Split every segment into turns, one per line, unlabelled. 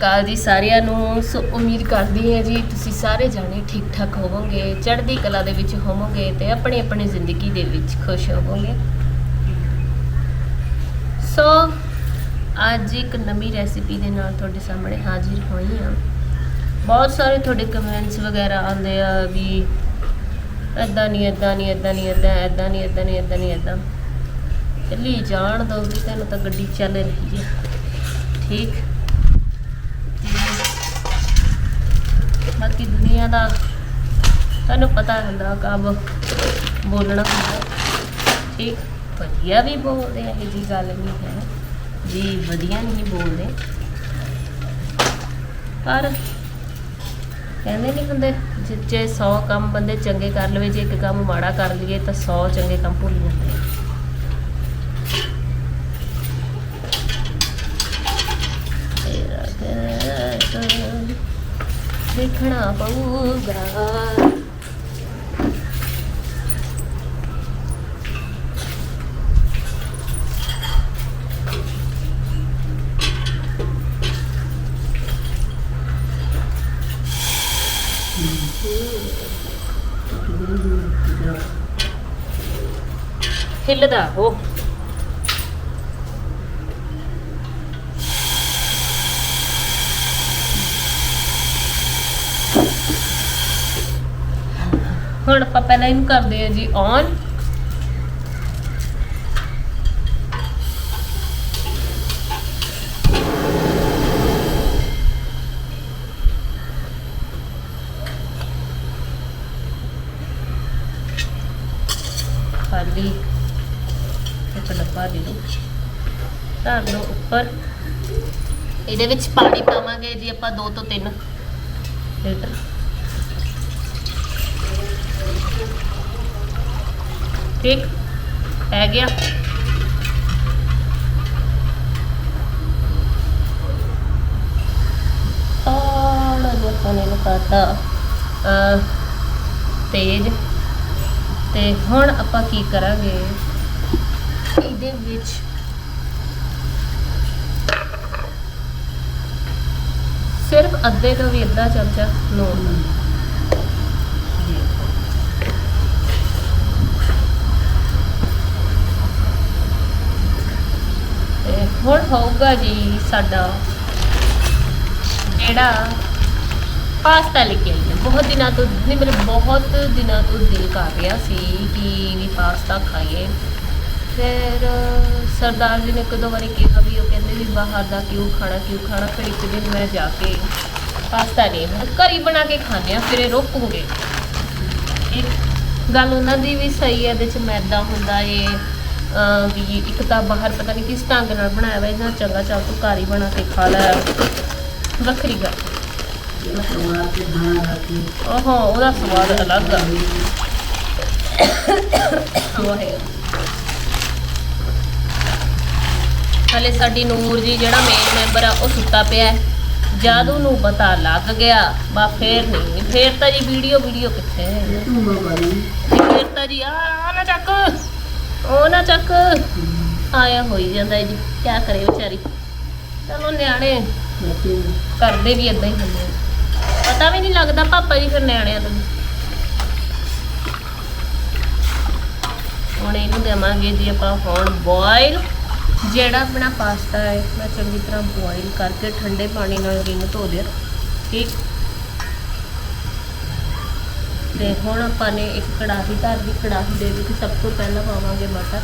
ਅਕਾਲ ਜੀ ਸਾਰਿਆਂ ਨੂੰ। ਸੋ ਉਮੀਦ ਕਰਦੀ ਹਾਂ ਜੀ ਤੁਸੀਂ ਸਾਰੇ ਜਾਣੇ ਠੀਕ ਠਾਕ ਹੋਵੋਗੇ, ਚੜ੍ਹਦੀ ਕਲਾ ਦੇ ਵਿੱਚ ਹੋਵੋਗੇ ਤੇ ਆਪਣੀ ਆਪਣੀ ਜ਼ਿੰਦਗੀ ਦੇ ਵਿੱਚ ਖੁਸ਼ ਹੋਵੋਗੇ। ਸੋ ਅੱਜ ਇੱਕ ਨਵੀਂ ਰੈਸਿਪੀ ਦੇ ਨਾਲ ਤੁਹਾਡੇ ਸਾਹਮਣੇ ਹਾਜ਼ਰ ਹੋਈ ਹਾਂ। ਬਹੁਤ ਸਾਰੇ ਤੁਹਾਡੇ ਕਮੈਂਟਸ ਵਗੈਰਾ ਆਉਂਦੇ ਆ ਵੀ ਐਦਾਂ ਨਹੀਂ ਐਦਾਂ ਨਹੀਂ ਐਦਾਂ ਨਹੀਂ ਐਦਾਂ ਐਦਾਂ ਨਹੀਂ ਐਦਾਂ ਨਹੀਂ ਐਦਾਂ ਨਹੀਂ ਐਦਾਂ ਚੱਲੀ ਜਾਣ ਦੋ ਵੀ, ਤੈਨੂੰ ਤਾਂ ਗੱਡੀ ਚੱਲ ਰਹੀ ਹੈ। ਠੀਕ? ਬਾਕੀ ਦੁਨੀਆ ਦਾ ਤੁਹਾਨੂੰ ਪਤਾ ਹੁੰਦਾ ਕਬ ਬੋਲਣਾ ਹੁੰਦਾ। ਠੀਕ ਵਧੀਆ ਵੀ ਬੋਲਦੇ ਆ, ਇਹ ਗੱਲ ਨਹੀਂ ਹੈ। ਜੀ ਵਧੀਆ ਨਹੀਂ ਬੋਲਦੇ। ਪਰ ਕਹਿੰਦੇ ਨਹੀਂ ਹੁੰਦੇ, ਜੇ 100 ਕੰਮ ਬੰਦੇ ਚੰਗੇ ਕਰ ਲਵੇ, ਜੇ ਇੱਕ ਕੰਮ ਮਾੜਾ ਕਰ ਲਈਏ, ਤਾਂ 100 ਚੰਗੇ ਕੰਮ ਭੁੱਲ ਜਾਂਦੇ ਆ ਤੇਰਾ ਦਿਲ ਦੇਖਣਾ ਪਊਗਾ ਹਿੱਲਦਾ ਉਹ ਹੁਣ ਆਪਾਂ ਪਹਿਲਾਂ ਇਹਨੂੰ ਕਰਦੇ ਆ ਜੀ ਔਨ ਖਾਲੀ ਇੱਕ ਡੱਬਾ ਦੇ ਦੋ ਧਰ ਲਓ ਉੱਪਰ। ਇਹਦੇ ਵਿੱਚ ਪਾਣੀ ਪਾਵਾਂਗੇ ਜੀ ਆਪਾਂ 2 ਤੋਂ 3 ਲੀਟਰ। ਠੀਕ ਪੈ ਗਿਆ। ਥੋੜਾ ਜਿਹਾ ਪਾਣੀ ਨੂੰ ਕਰਤਾ। ਤੇਜ਼। ਤੇ ਹੁਣ ਆਪਾਂ ਕੀ ਕਰਾਂਗੇ? ਇਹਦੇ ਵਿੱਚ ਸਿਰਫ ਅੱਧੇ ਤੋਂ ਵੀ ਅੱਧਾ ਚਮਚਾ ਨੂਣ। ਹੁਣ ਹੋਊਗਾ ਜੀ ਸਾਡਾ ਜਿਹੜਾ ਪਾਸਤਾ ਲੈ ਕੇ ਆਈਏ ਬਹੁਤ ਦਿਨਾਂ ਤੋਂ, ਨਹੀਂ ਮਤਲਬ ਬਹੁਤ ਦਿਨਾਂ ਤੋਂ ਦਿਲ ਕਰ ਰਿਹਾ ਸੀ ਕਿ ਵੀ ਪਾਸਤਾ ਖਾਈਏ। ਫਿਰ ਸਰਦਾਰ ਜੀ ਨੇ ਇੱਕ ਦੋ ਵਾਰੀ ਕਿਹਾ ਵੀ ਉਹ ਕਹਿੰਦੇ ਵੀ ਬਾਹਰ ਦਾ ਕਿਉਂ ਖਾਣਾ ਕਿਉਂ ਖਾਣਾ? ਫਿਰ ਇੱਕ ਦਿਨ ਮੈਂ ਜਾ ਕੇ ਪਾਸਤਾ ਨਹੀਂ ਘਰ ਹੀ ਬਣਾ ਕੇ ਖਾਂਦੇ ਆ ਫਿਰ ਇਹ ਰੋਕੂਗੇ ਇੱਕ ਗੱਲ ਉਹਨਾਂ ਦੀ ਵੀ ਸਹੀ ਹੈ, ਇਹਦੇ ਚ ਮੈਦਾ ਹੁੰਦਾ ਏ ਵੀ ਇੱਕ ਤਾਂ ਬਾਹਰ ਪਤਾ ਨਹੀਂ ਕਿਸ ਢੰਗ ਨਾਲ ਬਣਾਇਆ ਹੋਇਆ ਇਹਨਾਂ ਚੰਗਾ ਚੱਲ ਤੂੰ ਘਰ ਹੀ ਬਣਾ ਕੇ ਖਾ ਲੈ। ਵੱਖਰੀ ਗੱਲ। ਓਹੋ ਉਹਦਾ ਸਵਾਦ ਅਲੱਗ ਆ। ਹਲੇ ਸਾਡੀ ਨੂਰ ਜੀ ਜਿਹੜਾ ਮੇਨ ਮੈਂਬਰ ਆ ਉਹ ਸੁੱਤਾ ਪਿਆ ਹੈ। ਜਦ ਉਹਨੂੰ ਪਤਾ ਲੱਗ ਗਿਆ। ਬਾ ਫੇਰ ਨਹੀਂ। ਫੇਰ ਤਾਂ ਜੀ ਵੀਡੀਓ ਵੀਡੀਓ ਕਿੱਥੇ ਹੈ? ਫੇਰ ਤਾਂ ਜੀ ਆ ਨਾ ਚੱਕ। ਉਹ ਨਾ ਚੱਕ। ਆਇਆ ਹੋਈ ਜਾਂਦਾ ਜੀ। ਕੀ ਕਰੇ ਵਿਚਾਰੀ। ਚਲੋ ਨਿਆਣੇ ਕਰਦੇ ਵੀ ਇਦਾਂ ਹੀ ਹੁੰਦੇ ਪਤਾ ਵੀ ਨਹੀਂ ਲੱਗਦਾ ਪਾਪਾ ਜੀ ਫਿਰ ਨਿਆਣਿਆਂ ਦਾ ਹੁਣ ਇਹਨੂੰ ਦੇਵਾਂਗੇ ਜੀ ਆਪਾਂ ਹੁਣ ਬੋਇਲ ਜਿਹੜਾ ਆਪਣਾ ਪਾਸਤਾ ਹੈ, ਮੈਂ ਚੰਗੀ ਤਰ੍ਹਾਂ ਬੋਇਲ ਕਰਕੇ ਠੰਡੇ ਪਾਣੀ ਨਾਲ ਰਿੰਨ ਧੋ ਲਿਆ। ਠੀਕ। ਤੇ ਹੁਣ ਆਪਾਂ ਨੇ ਇੱਕ ਕੜਾਹੀ ਧਰ ਦੀ ਕੜਾਹੀ ਦੇ ਵਿੱਚ ਸਭ ਤੋਂ ਪਹਿਲਾਂ ਪਾਵਾਂਗੇ ਮਟਰ।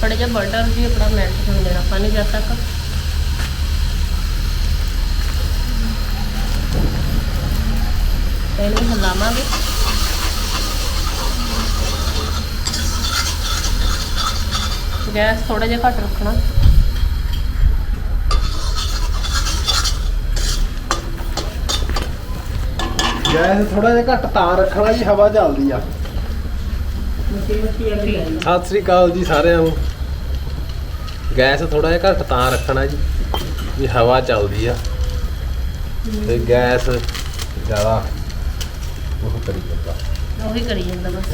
ਥੋੜਾ ਜਿਹਾ ਬਟਰ ਵੀ ਆਪਣਾ ਮੈਲਟ ਹੋਣ ਦੇਣਾ ਆਪਾਂ ਨੇ ਜਦ ਤੇ ਇਹਨੂੰ ਹਿਲਾਵਾਂਗੇ। ਗੈਸ ਥੋੜਾ ਜਿਹਾ ਘੱਟ ਰੱਖਣਾ।
ਗੈਸ ਥੋੜਾ ਜਿਹਾ ਘੱਟ ਤਾਂ ਰੱਖਣਾ ਜੀ, ਹਵਾ ਚੱਲਦੀ ਆ। ਸਤਿ ਸ੍ਰੀ ਅਕਾਲ ਜੀ ਸਾਰਿਆਂ ਨੂੰ। ਗੈਸ ਥੋੜਾ ਜਿਹਾ ਘੱਟ ਤਾਂ ਰੱਖਣਾ ਜੀ, ਵੀ ਹਵਾ ਚੱਲਦੀ ਆ। ਤੇ ਗੈਸ ਜ਼ਿਆਦਾ ਕਰੀ ਜਾਂਦਾ।
ਉਹੀ ਕਰੀ ਜਾਂਦਾ ਬਸ।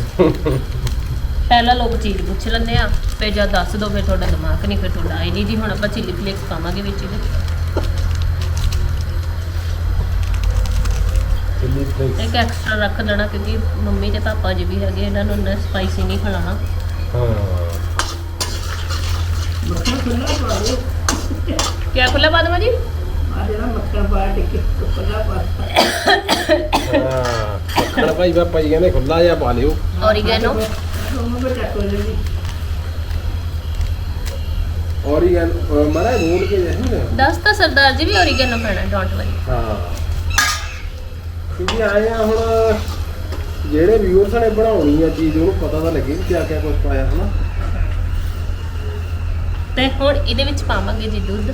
ਪਹਿਲਾਂ ਲੋਕ ਚੀਜ਼ ਪੁੱਛ ਲੈਂਦੇ ਆ ਫਿਰ ਜਦ ਦੱਸ ਦੋ ਫਿਰ ਤੁਹਾਡਾ ਦਿਮਾਗ ਨਹੀਂ ਫਿਰ ਤੁਹਾਡਾ ਆਈ ਨਹੀਂ ਜੀ। ਹੁਣ ਆਪਾਂ ਚਿੱਲੀ ਫਲੇਕਸ ਪਾਵਾਂਗੇ ਵਿੱਚ ਇਹਦੇ।
Chilli flakes.
ਇੱਕ ਐਕਸਟਰਾ ਰੱਖ ਲੈਣਾ ਕਿਉਂਕਿ ਮੰਮੀ ਤੇ ਪਾਪਾ ਜੀ ਵੀ ਹੈਗੇ ਇਹਨਾਂ ਨੂੰ ਨਾ ਸਪਾਈਸੀ ਨਹੀਂ ਖਾਣਾ।
ਹਾਂ।
ਕਿਆ ਖੁੱਲਾ ਬਾਦਮਾ ਜੀ?
ਹਾਂ ਮੱਖਣ ਭਾਈ ਪਾਪਾ ਜੀ ਕਹਿੰਦੇ ਖੁੱਲਾ ਜਿਹਾ ਪਾ ਲਿਓ।
ਔਰੀਗੈਨੋ
ਔਰੀਗਨ ਮਰਾ ਰੋਲ ਕੇ ਜਾਈਏ
ਦੱਸ ਤਾਂ ਸਰਦਾਰ ਜੀ ਵੀ ਔਰੀਗੈਨੋ ਪੈਣਾ ਡੋਂਟ ਵਰੀ
ਹਾਂ। ਕਿਉਂਕਿ ਆਏ ਆ ਹੁਣ ਜਿਹੜੇ ਵਿਊਅਰਸ ਨੇ ਬਣਾਉਣੀ ਆ ਚੀਜ਼ ਉਹਨੂੰ ਪਤਾ ਤਾਂ ਲੱਗੇ ਕਿ ਕਿਆ ਕਿਆ ਕੁਝ ਪਾਇਆ ਹਨਾ।
ਤੇ ਹੁਣ ਇਹਦੇ ਵਿੱਚ ਪਾਵਾਂਗੇ ਜੀ ਦੁੱਧ।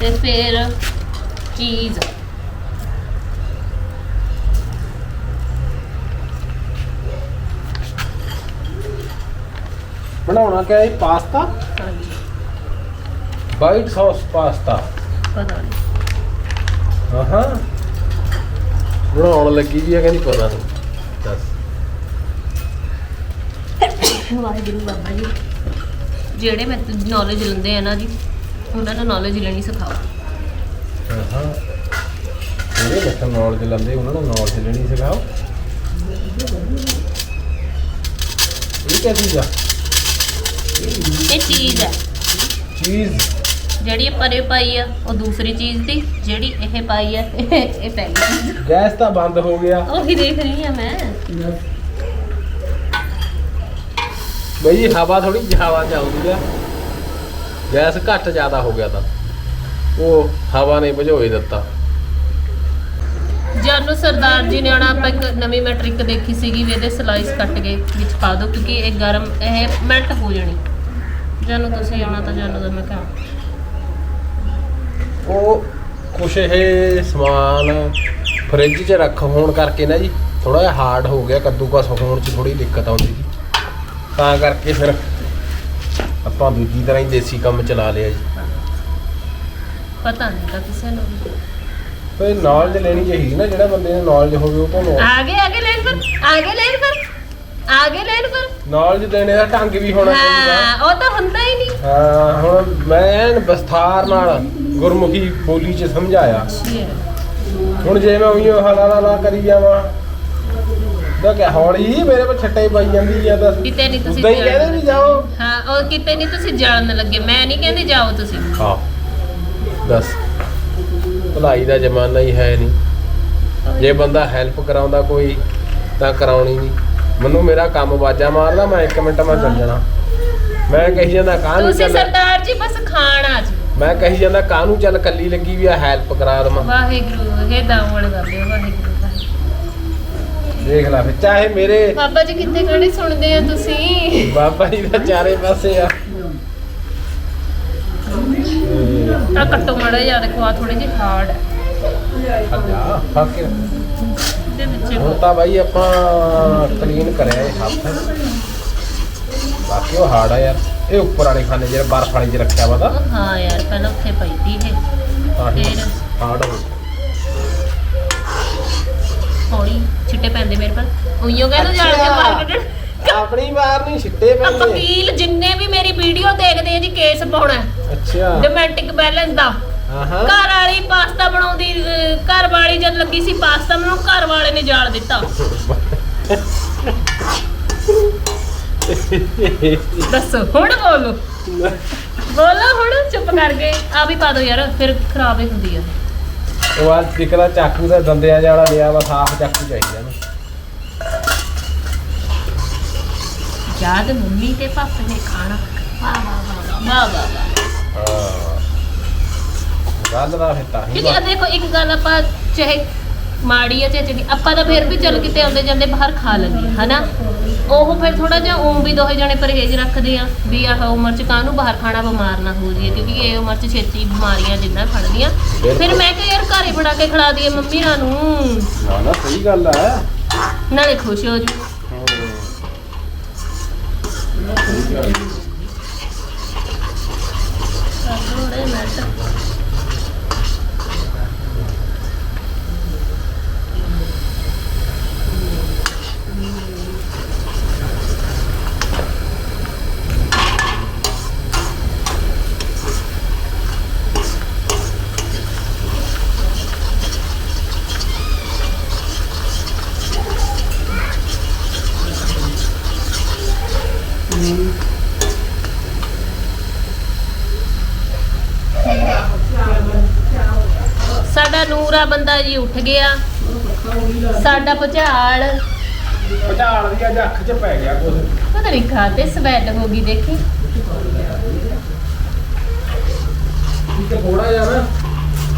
ਤੇ ਫਿਰ ਚੀਜ਼।
ਬਣਾਉਣਾ ਕਿਆ ਹੈ ਪਾਸਤਾ?
ਹਾਂਜੀ।
White sauce pasta.
ਪਤਾ ਨਹੀਂ
ਹਾਂ ਬਣਾਉਣ ਲੱਗੀ ਜੀ ਆ ਕਹਿੰਦੀ ਪਤਾ ਨਹੀਂ। ਦੱਸ।
ਵਾਹਿਗੁਰੂ ਬਾਬਾ ਜੀ ਜਿਹੜੇ ਮੈਂ ਨੌਲੇਜ ਲੈਂਦੇ ਆ ਨਾ ਜੀ ਉਹਨਾਂ ਨੂੰ ਨੌਲੇਜ ਲੈਣੀ ਸਿਖਾਓ।
ਹਾਂ ਜਿਹੜੇ ਬੱਚਾ ਨੌਲੇਜ ਲੈਂਦੇ ਉਹਨਾਂ ਨੂੰ ਨੌਲੇਜ ਲੈਣੀ ਸਿਖਾਓ। ਇਹ ਕਿਆ ਚੀਜ਼ ਆ
ਇਹ ਚੀਜ਼ ਹੈ।
ਚੀਜ਼।
ਜਿਹੜੀ ਨੇ ਪਾਈ ਆ ਉਹ ਦੂਸਰੀ ਚੀਜ਼ ਦੀ ਜਿਹੜੀ ਇਹ ਪਾਈ ਆ ਇਹ ਪਹਿਲੀ
ਗੈਸ ਤਾਂ ਬੰਦ ਹੋ ਗਿਆ।
ਉਹੀ ਦੇਖ ਰਹੀ ਆ ਮੈਂ।
ਬਈ ਹਵਾ ਥੋੜੀ ਹਵਾ ਚੱਲਦੀ ਆ। ਗੈਸ ਘੱਟ ਜ਼ਿਆਦਾ ਹੋ ਗਿਆ ਤਾਂ। ਉਹ ਹਵਾ ਨੇ ਭਜੋਏ ਦਿੱਤਾ।
ਜਾਨੂ ਸਰਦਾਰ ਜੀ ਨੇ ਆਣਾ ਆਪਾਂ ਇੱਕ ਨਵੀਂ ਮੈਂ ਟ੍ਰਿਕ ਦੇਖੀ ਸੀਗੀ ਵੀ ਇਹਦੇ ਸਲਾਈਸ ਕੱਟ ਕੇ ਵਿੱਚ ਪਾ ਦਿਓ ਕਿਉਂਕਿ ਇਹ ਗਰਮ ਇਹ ਮੈਲਟ ਹੋ ਜਾਣੀ। ਜਾਨੂ ਤੁਸੀਂ ਆਉਣਾ ਤਾਂ ਜਾਨੂ ਦਾ ਮੈਂ ਕਹਾਂ।
ਉਹ ਕੁਛ ਇਹ ਸਮਾਨ ਫ੍ਰਿਜ 'ਚ ਰੱਖ ਹੋਣ ਕਰਕੇ ਨਾ ਜੀ ਥੋੜਾ ਜਿਹਾ ਹਾਰਡ ਹੋ ਗਿਆ ਕੱਦੂਕਸ ਹੋਣ 'ਚ ਥੋੜੀ ਦਿੱਕਤ ਆਉਂਦੀ ਸੀ ਤਾਂ ਕਰਕੇ ਫਿਰ ਆਪਾਂ ਦੂਜੀ ਤਰ੍ਹਾਂ ਹੀ ਦੇਸੀ ਕੰਮ ਚਲਾ ਲਿਆ ਜੀ।
ਪਤਾ ਨਹੀਂ ਤਾਂ ਕਿਸੇ ਨੂੰ ਵੀ।
ਤੇ ਨੌਲੇਜ ਲੈਣੀ ਚਾਹੀਦੀ ਨਾ ਜਿਹੜਾ ਬੰਦੇ ਨੂੰ ਨੌਲੇਜ ਹੋਵੇ ਉਹ ਤੋਂ
ਆਗੇ ਆਗੇ ਲੈਣ ਪਰ ਆਗੇ ਲੈਣ ਪਰ ਆਗੇ ਲੈਣ ਪਰ।
ਨੌਲੇਜ ਦੇਣੇ ਦਾ ਢੰਗ ਵੀ ਹੋਣਾ ਚਾਹੀਦਾ।
ਹਾਂ ਉਹ ਤਾਂ ਹੁੰਦਾ ਹੀ ਨਹੀਂ।
ਹਾਂ ਹੁਣ ਮੈਂ ਐਨ ਵਿਸਥਾਰ ਨਾਲ ਗੁਰਮੁਖੀ ਬੋਲੀ 'ਚ ਸਮਝਾਇਆ। ਹੁਣ ਜੇ ਮੈਂ ਉਹੀ ਹਲਾ ਲਾ ਲਾ ਕਰੀ ਜਾਵਾਂ ਤਾਂ ਕਿ ਹੌਲੀ ਮੇਰੇ ਕੋਲ ਛੱਟੇ ਪਾਈ ਜਾਂਦੀ ਆ ਤਾਂ
ਕਿਤੇ ਨਹੀਂ ਤੁਸੀਂ
ਉਦਾਂ ਹੀ ਕਹਿੰਦੇ ਵੀ ਜਾਓ।
ਹਾਂ ਉਹ ਕਿਤੇ ਨਹੀਂ ਤੁਸੀਂ ਜਾਣ ਲੱਗੇ ਮੈਂ ਨਹੀਂ ਕਹਿੰਦੀ ਜਾਓ ਤੁਸੀਂ।
ਹਾਂ ਦੱਸ। ਭਲਾਈ ਦਾ ਜ਼ਮਾਨਾ ਹੀ ਹੈ ਨਹੀਂ ਜੇ ਬੰਦਾ ਹੈਲਪ ਕਰਾਉਂਦਾ ਕੋਈ ਤਾਂ ਕਰਾਉਣੀ ਨਹੀਂ ਮੈਨੂੰ ਮੇਰਾ ਕੰਮ ਬਾਜਾ ਮਾਰਦਾ ਮੈਂ 1 ਮਿੰਟ ਮੈਂ ਚੱਲ ਜਾਣਾ। ਮੈਂ ਕਹੀ ਜਾਂਦਾ ਕਾਹਨੂੰ
ਤੁਸੀਂ
ਚੱਲ
ਸਰਦਾਰ ਜੀ ਬਸ ਖਾਣਾ
ਮੈਂ ਕਹੀ ਜਾਂਦਾ ਕਾਹਨੂੰ ਚੱਲ ਕੱਲੀ ਲੱਗੀ ਵੀ ਆ ਹੈਲਪ ਕਰਾ ਦਵਾਂ।
ਵਾਹਿਗੁਰੂ ਇਹ ਦਾਵਣ ਕਰਦੇ ਵਾਹਿਗੁਰੂ ਵਾਹਿਗੁਰੂ।
ਦੇਖ ਲੈ ਫਿਰ ਚਾਹੇ ਮੇਰੇ
ਬਾਬਾ ਜੀ ਕਿੱਥੇ ਖੜੇ ਸੁਣਦੇ ਆ ਤੁਸੀਂ?
ਬਾਬਾ ਜੀ ਦਾ ਚਾਰੇ ਪਾਸੇ ਆ। ਤੇ
ਆ ਕੱਟੋ ਮੜਾ ਜਿਹਾ ਦੇਖੋ ਆ ਥੋੜੀ ਜਿਹੀ ਹਾਰਡ ਹੈ।
ਅੱਛਾ ਫੱਕ
ਇਹਦੇ ਵਿੱਚ
ਹੁਣ ਤਾਂ ਬਾਈ ਆਪਾਂ ਕਲੀਨ ਕਰਿਆ ਇਹ ਹੱਥ। ਬਾਕੀ ਉਹ ਹਾਰਡ ਆ ਯਾਰ। ਇਹ ਉੱਪਰ ਵਾਲੇ ਖਾਨੇ ਜਿਹੜੇ ਬਰਫ ਵਾਲੇ 'ਚ ਰੱਖਿਆ ਵਾ ਤਾਂ
ਉਹ ਹਾਂ ਯਾਰ ਪਹਿਲਾਂ ਉੱਥੇ ਪਈ ਤੀ ਇਹ।
ਤਾਂ ਹੀ
ਫਿਰ?
ਹਾਰਡ ਹੋ
ਥੋੜੀ ਛਿੱਟੇ ਪੈਂਦੇ ਮੇਰੇ ਪਰ। ਉਈਓ ਕਹਿੰਦਾ ਜਾਣ ਕੇ। ਬਾਹਰ ਕੱਢਣ
ਆਪਣੀ ਵਾਰ ਨਹੀਂ ਛਿੱਟੇ
ਆ
ਪੈਂਦੇ
ਵਕੀਲ ਜਿੰਨੇ ਵੀ ਮੇਰੀ ਵੀਡੀਓ ਦੇਖਦੇ ਆ ਜੀ ਕੇਸ ਪਾਉਣਾ।
ਅੱਛਾ।
ਡੋਮੈਸਟਿਕ ਬੈਲੈਂਸ ਦਾ।
ਆਹਾਂ।
ਘਰ ਵਾਲੀ ਪਾਸਤਾ ਬਣਾਉਂਦੀ ਅਹ, ਘਰ ਵਾਲੀ ਜਦ ਲੱਗੀ ਸੀ ਪਾਸਤਾ ਬਣਾਉਣ ਘਰ ਵਾਲੇ ਨੇ ਜਾਲ ਦਿੱਤਾ। ਦੱਸੋ ਹੁਣ ਬੋਲੋ। ਬੋਲੋ ਹੁਣ ਚੁੱਪ ਕਰ ਗਏ। ਆ ਵੀ ਪਾ ਦੋ ਯਾਰ ਫਿਰ ਖਰਾਬ ਹੀ ਹੁੰਦੀ ਆ।
ਉਹ ਆ ਟਿਕਲਾ ਚਾਕੂ ਦਾ ਦੰਦਿਆਂ ਜਿਹਾ ਵਾਲਾ ਲਿਆ ਵਾ ਸਾਫ਼ ਚਾਕੂ ਚਾਹੀਦਾ ਨਾ।
ਯਾਦ ਮੰਮੀ ਤੇ ਪਾਪੇ ਨੇ ਖਾਣਾ। ਵਾਹ ਵਾਹ ਵਾਹ ਵਾਹ ਵਾਹ ਵਾਹ
ਹਾਂ। ਗੱਲ ਦਾ ਫਿਰ ਤਾਂ ਹੀ
ਕਿਉਂਕਿ ਆ ਦੇਖੋ ਇੱਕ ਗੱਲ ਆਪਾਂ ਚਾਹੇ ਮਾੜੀ ਆ ਚਾਹੇ ਚੰਗੀ ਆਪਾਂ ਤਾਂ ਫਿਰ ਵੀ ਚੱਲ ਕਿਤੇ ਆਉਂਦੇ ਜਾਂਦੇ ਬਾਹਰ ਖਾ ਲੈਂਦੇ ਹਾਂ, ਹਨਾ? ਉਹ ਫਿਰ ਥੋੜਾ ਜਿਹਾ ਉਹ ਵੀ ਦੋਹੇ ਜਣੇ ਪਰਹੇਜ਼ ਰੱਖਦੇ ਆ ਵੀ ਆਹ ਉਮਰ ਚ ਕਾਹਨੂੰ ਬਾਹਰ ਖਾਣਾ ਬਿਮਾਰ ਨਾ ਹੋ ਜਾਈਏ ਕਿਉਂਕਿ ਇਹ ਉਮਰ ਚ ਛੇਤੀ ਬਿਮਾਰੀਆਂ ਜਿੰਨਾ ਫੜਦੀਆਂ ਫਿਰ ਮੈਂ ਕਿਹਾ ਯਾਰ ਘਰੇ ਬਣਾ ਕੇ ਖਿਲਾ ਦਈਏ ਮੰਮੀ ਨਾਲ ਨੂੰ।
ਨਾ ਨਾ ਸਹੀ ਗੱਲ ਹੈ
ਨਾਲੇ ਖੁਸ਼ ਹੋ ਜੂ ਥੋੜੇ ਮਿੰਟ ਨੂਰਾ ਬੰਦਾ ਜੀ ਉੱਠ ਗਿਆ। ਸਾਡਾ ਭੁਚਾਲ
ਭਚਾਲ ਦੀ ਅੱਜ ਅੱਖ 'ਚ ਪੈ ਗਿਆ ਕੁਝ
ਪਤਾ ਨਹੀਂ ਖਾਤੇ ਸਵੈਟ ਹੋ ਗਈ ਦੇਖੀ।
ਇੱਕ ਥੋੜਾ ਜਿਹਾ ਨਾ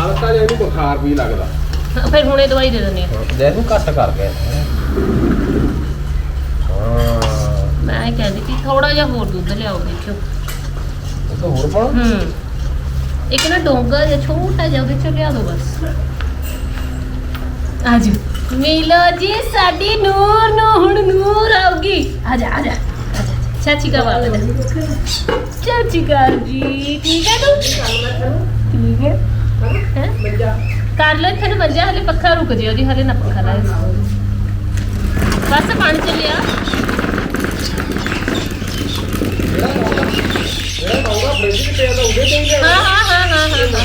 ਹਲਕਾ ਜਿਹਾ ਇਹਨੂੰ ਬੁਖਾਰ ਵੀ ਲੱਗਦਾ।
ਫਿਰ ਹੁਣੇ ਦਵਾਈ ਦੇ ਦਿੰਦੇ ਆ।
ਜੈ ਨੂੰ ਘੱਟ ਕਰ ਗਿਆ ਹਾਂ।
ਮੈਂ ਇਹ ਕਹਿੰਦੀ ਕਿ ਥੋੜਾ ਜਿਹਾ ਹੋਰ ਦੁੱਧ ਲਿਆਓ ਦੇਖਿਓ।
ਉਹ ਤਾਂ ਹੋਰ ਪਾਉਣਾ?
ਹੂੰ। ਇੱਕ ਨਾ ਡੋਂਗਾ ਜਿਹਾ ਛੋਟਾ ਜਿਹਾ ਉਹਦੇ ਚ ਲਿਆ ਦਿਓ ਬਸ। ਆਜੋ। ਮਿਲੋ ਜੀ ਸਾਡੀ ਨੂਰ ਨੂੰ ਹੁਣ ਨੂਰ ਆਉਗੀ ਆਜਾ ਆਜਾ ਚਾਚੀ ਕਾ ਹੈ ਚਾਚੀ ਕਾ ਜੀ। ਠੀਕ ਹੈ ਤੂੰ? ਠੀਕ ਹੈ ਹੈਂ? ਕਰ ਲੋ ਇੱਥੇ ਨੂੰ ਮੰਜਾ ਹਲੇ ਪੱਖਾ ਰੁਕ ਜਿਓ ਜੀ ਹਲੇ ਨਾ ਪੱਖਾ ਲਾਏ ਬਸ ਪਾਣੀ ਚੱਲਿਆ।
ਹਾਂ
ਹਾਂ ਹਾਂ ਹਾਂ ਹਾਂ ਹਾਂ।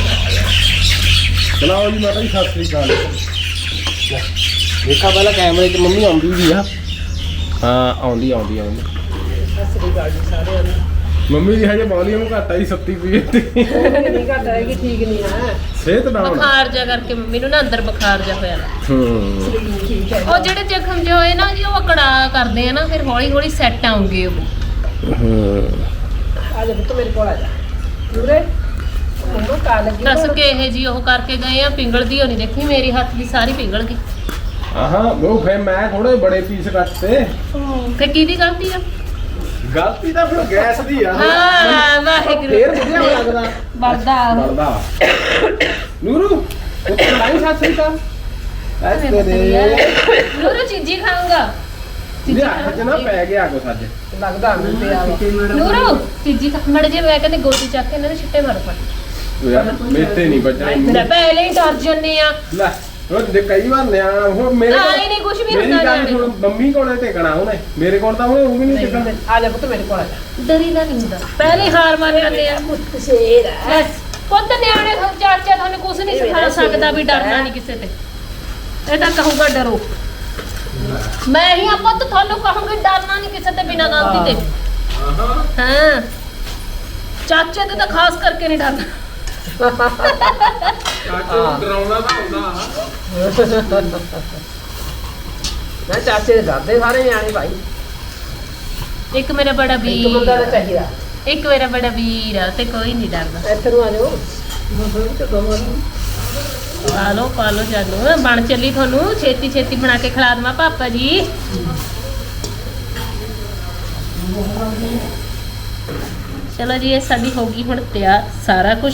ਚਲਾਓ ਜੀ ਮਾਤਾ ਜੀ ਸਤਿ ਸ੍ਰੀ ਅਕਾਲ। ਦੇਖਾ ਪਹਿਲਾਂ ਕੈਮਰੇ 'ਚ ਮੰਮੀ ਆਉਂਦੀ ਵੀ ਆ। ਹਾਂ ਆਉਂਦੀ ਆਉਂਦੀ ਆਉਂਦੀ। ਮੰਮੀ ਦੀ ਹਜੇ ਵੋਲੀਅਮ ਘੱਟ ਆਈ 70 ਪੀ ਤੇ
ਨਹੀਂ ਘੱਟ ਆਏਗੀ ਠੀਕ ਨਹੀਂ ਹੈ।
ਸਿਹਤ ਡਾਊਨ
ਬੁਖਾਰ ਜਾ ਕਰਕੇ ਮੰਮੀ ਨੂੰ ਨਾ ਅੰਦਰ ਬੁਖਾਰ ਜਾ ਹੋਇਆ।
ਹੂੰ।
ਠੀਕ ਹੈ
ਉਹ ਜਿਹੜੇ ਜ਼ਖਮ ਜਿਹੇ ਹੋਏ ਨਾ ਜੀ ਉਹ ਅਕੜਾ ਕਰਦੇ ਆ ਨਾ ਫਿਰ ਹੌਲੀ ਹੌਲੀ ਸੈੱਟ ਆਉਂਗੇ ਉਹ।
ਹੂੰ।
ਆ ਜਾ ਤੂੰ ਮੇਰੇ ਕੋਲ ਆ ਜਾ। ਨੂਰੇ ਉਹ ਕਾ ਲੱਗੀ
ਦੱਸ ਕੇ ਇਹ ਜੀ ਉਹ ਕਰਕੇ ਗਏ ਆ ਪਿੰਗਲਦੀ ਹੋਣੀ ਦੇਖੀ ਮੇਰੀ ਹੱਥ ਦੀ ਸਾਰੀ ਪਿੰਗਲ ਗਈ
ਆਹਾਂ ਉਹ ਫੇ ਮੈਂ ਥੋੜੇ ਬੜੇ ਪੀਸ ਕੱਟਤੇ।
ਫਿਰ ਕਿਹਦੀ ਗਲਤੀ ਆ?
ਗਲਤੀ ਤਾਂ ਫਿਰ ਗੈਸ ਦੀ ਆ।
ਹਾਂ ਵਾਹਿਗੁਰੂ।
ਫੇਰ ਵਧੀਆ ਲੱਗਦਾ।
ਵਰਦਾ।
ਬਲਦਾ ਨੂਰੂ ਉਹ ਲਾਈ ਸਤਿ ਸ੍ਰੀ ਅਕਾਲ। ਐ ਤੇਰੇ
ਨੂਰੂ ਚੀਜ਼ੀ ਖਾਊਂਗਾ।
ਇਹ ਅੱਖ 'ਚ ਨਾ ਪੈ ਗਿਆ ਕੁਛ ਅੱਜ
ਲੱਗਦਾ ਮੈਨੂੰ ਪਿਆ ਵਾ
ਨੂਰੂ ਚੀਜ਼ੀ ਖਾ ਮੜ ਜੇ ਮੈਂ ਕਹਿੰਦੇ ਗੋਦੀ ਚੱਕ ਕੇ ਇਹਨਾਂ ਦੇ ਛਿੱਟੇ ਮਾਰ ਪਾ
ਯਾਰ ਮੇਤੇ ਨਹੀਂ ਬਚਣਾ
ਲੈ ਪਹਿਲੇ ਹੀ ਡਰ ਜੰਨੇ ਆ।
ਲੈ ਉਹ ਦੇ ਕਈ ਵਾਰ ਨਿਆਣਾ ਉਹ ਮੇਰੇ
ਹਾਂ, ਇਹ ਨਹੀਂ ਕੁਛ ਵੀ
ਮੇਰੀ
ਹੁੰਦਾ
ਗੱਲ
ਨਿਆਣੇ
ਸੁਣ, ਮੰਮੀ ਕੋਲੇ ਟਿਕਣਾ ਉਹਨੇ ਮੇਰੇ ਕੋਲ ਤਾਂ ਉਹਨੇ ਉਹ ਵੀ ਨਹੀਂ ਟਿਕਣਾ
ਆ ਜਾ ਪੁੱਤ ਮੇਰੇ ਕੋਲ ਆ ਜਾ।
ਡਰੀ ਦਾ ਨਹੀਂ ਹੁੰਦਾ। ਪਹਿਲੇ ਹੀ ਹਾਰ ਮੰਨ ਜਾਂਦੇ ਆ।
ਪੁੱਤ ਸ਼ੇਰ ਹੈ
ਬਸ ਪੁੱਤ ਨਿਆਣੇ ਤੋਂ ਚਾਚਾ ਤੁਹਾਨੂੰ ਕੁਝ ਨਹੀਂ ਸਿਖਾ ਸਕਦਾ ਵੀ ਡਰਨਾ ਨਹੀਂ ਕਿਸੇ ਤੇ। ਇਹ ਤਾਂ ਕਹੂਗਾ ਡਰੋ। ਮੈਂ ਹੀ ਆ ਪੁੱਤ ਤੁਹਾਨੂੰ ਕਹੂੰਗੀ ਡਰਨਾ ਨਹੀਂ ਕਿਸੇ ਤੇ ਬਿਨਾਂ ਗਲਤੀ ਤੇ। ਹਾਂ। ਚਾਚੇ ਤੇ ਤਾਂ ਖਾਸ ਕਰਕੇ ਨਹੀਂ ਡਰਨਾ।
ਕਾਟੂ ਡਰਾਉਣਾ ਤਾਂ ਹੁੰਦਾ
ਮੈਂ ਚਾਚੇ ਦੇ ਦਾਦੇ ਸਾਰੇ ਨਿਆਣੇ ਭਾਈ।
ਇੱਕ ਮੇਰਾ ਬੜਾ
ਇੱਕ ਬੰਦਾ ਤਾਂ
ਵੀਰ
ਚਾਹੀਦਾ।
ਇੱਕ ਮੇਰਾ ਬੜਾ ਵੀਰ ਆ ਤੇ ਕੋਈ ਨਹੀਂ ਡਰਦਾ।
ਇੱਥੇ ਨੂੰ ਆ ਜਾਓ।
ਪਾ ਲਓ ਪਾ ਲਓ ਜਾਨੂ। ਬਣ ਚੱਲੀ ਤੁਹਾਨੂੰ। ਛੇਤੀ ਛੇਤੀ ਬਣਾ ਕੇ ਖਿਲਾ ਦੇਵਾਂ ਪਾਪਾ ਜੀ। ਚਲੋ ਜੀ ਇਹ ਸਾਡੀ ਹੋ ਗਈ ਹੁਣ ਤਿਆਰ। ਸਾਰਾ ਕੁਝ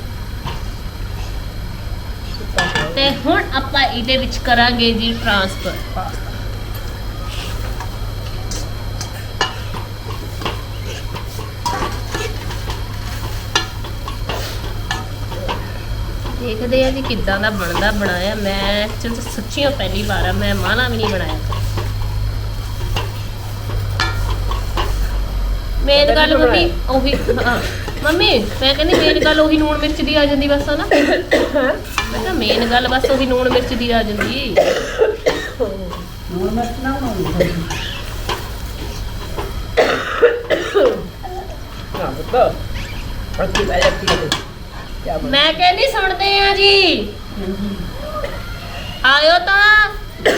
ਤੇ ਹੁਣ ਆਪਾਂ ਇਹਦੇ ਵਿੱਚ ਕਰਾਂਗੇ ਜੀ ਟ੍ਰਾਂਸਫਰ ਦੇਖਦੇ ਆ ਜੀ ਕਿੱਦਾਂ ਦਾ ਬਣਦਾ। ਬਣਾਇਆ ਮੈਂ ਚਲ ਸੱਚੀਓ ਪਹਿਲੀ ਵਾਰ ਆ, ਮੈਂ ਮਾਣਾ ਵੀ ਨਹੀਂ ਬਣਾਇਆ। ਮੇਨ ਗੱਲ ਮੰਮੀ ਉਹੀ ਹਾਂ। ਮੰਮੀ ਮੈਂ ਕਹਿੰਦੀ ਮੇਨ ਗੱਲ ਉਹੀ ਨੂਣ ਮਿਰਚ ਦੀ ਆ ਜਾਂਦੀ ਬਸ ਹਨਾ? ਮੈਂ ਕਿਹਾ ਮੇਨ ਗੱਲ ਬਸ ਉਹੀ ਨੂਣ ਮਿਰਚ ਦੀ ਆ ਜਾਂਦੀ।
ਅੱਛੀ ਗੱਲ ਅੱਛੀ ਗੱਲ ਕੀ ਬੋਲ
ਮੈਂ ਕਹਿੰਦੀ ਸੁਣਦੇ ਆ ਜੀ। ਆਇਓ ਤਾਂ।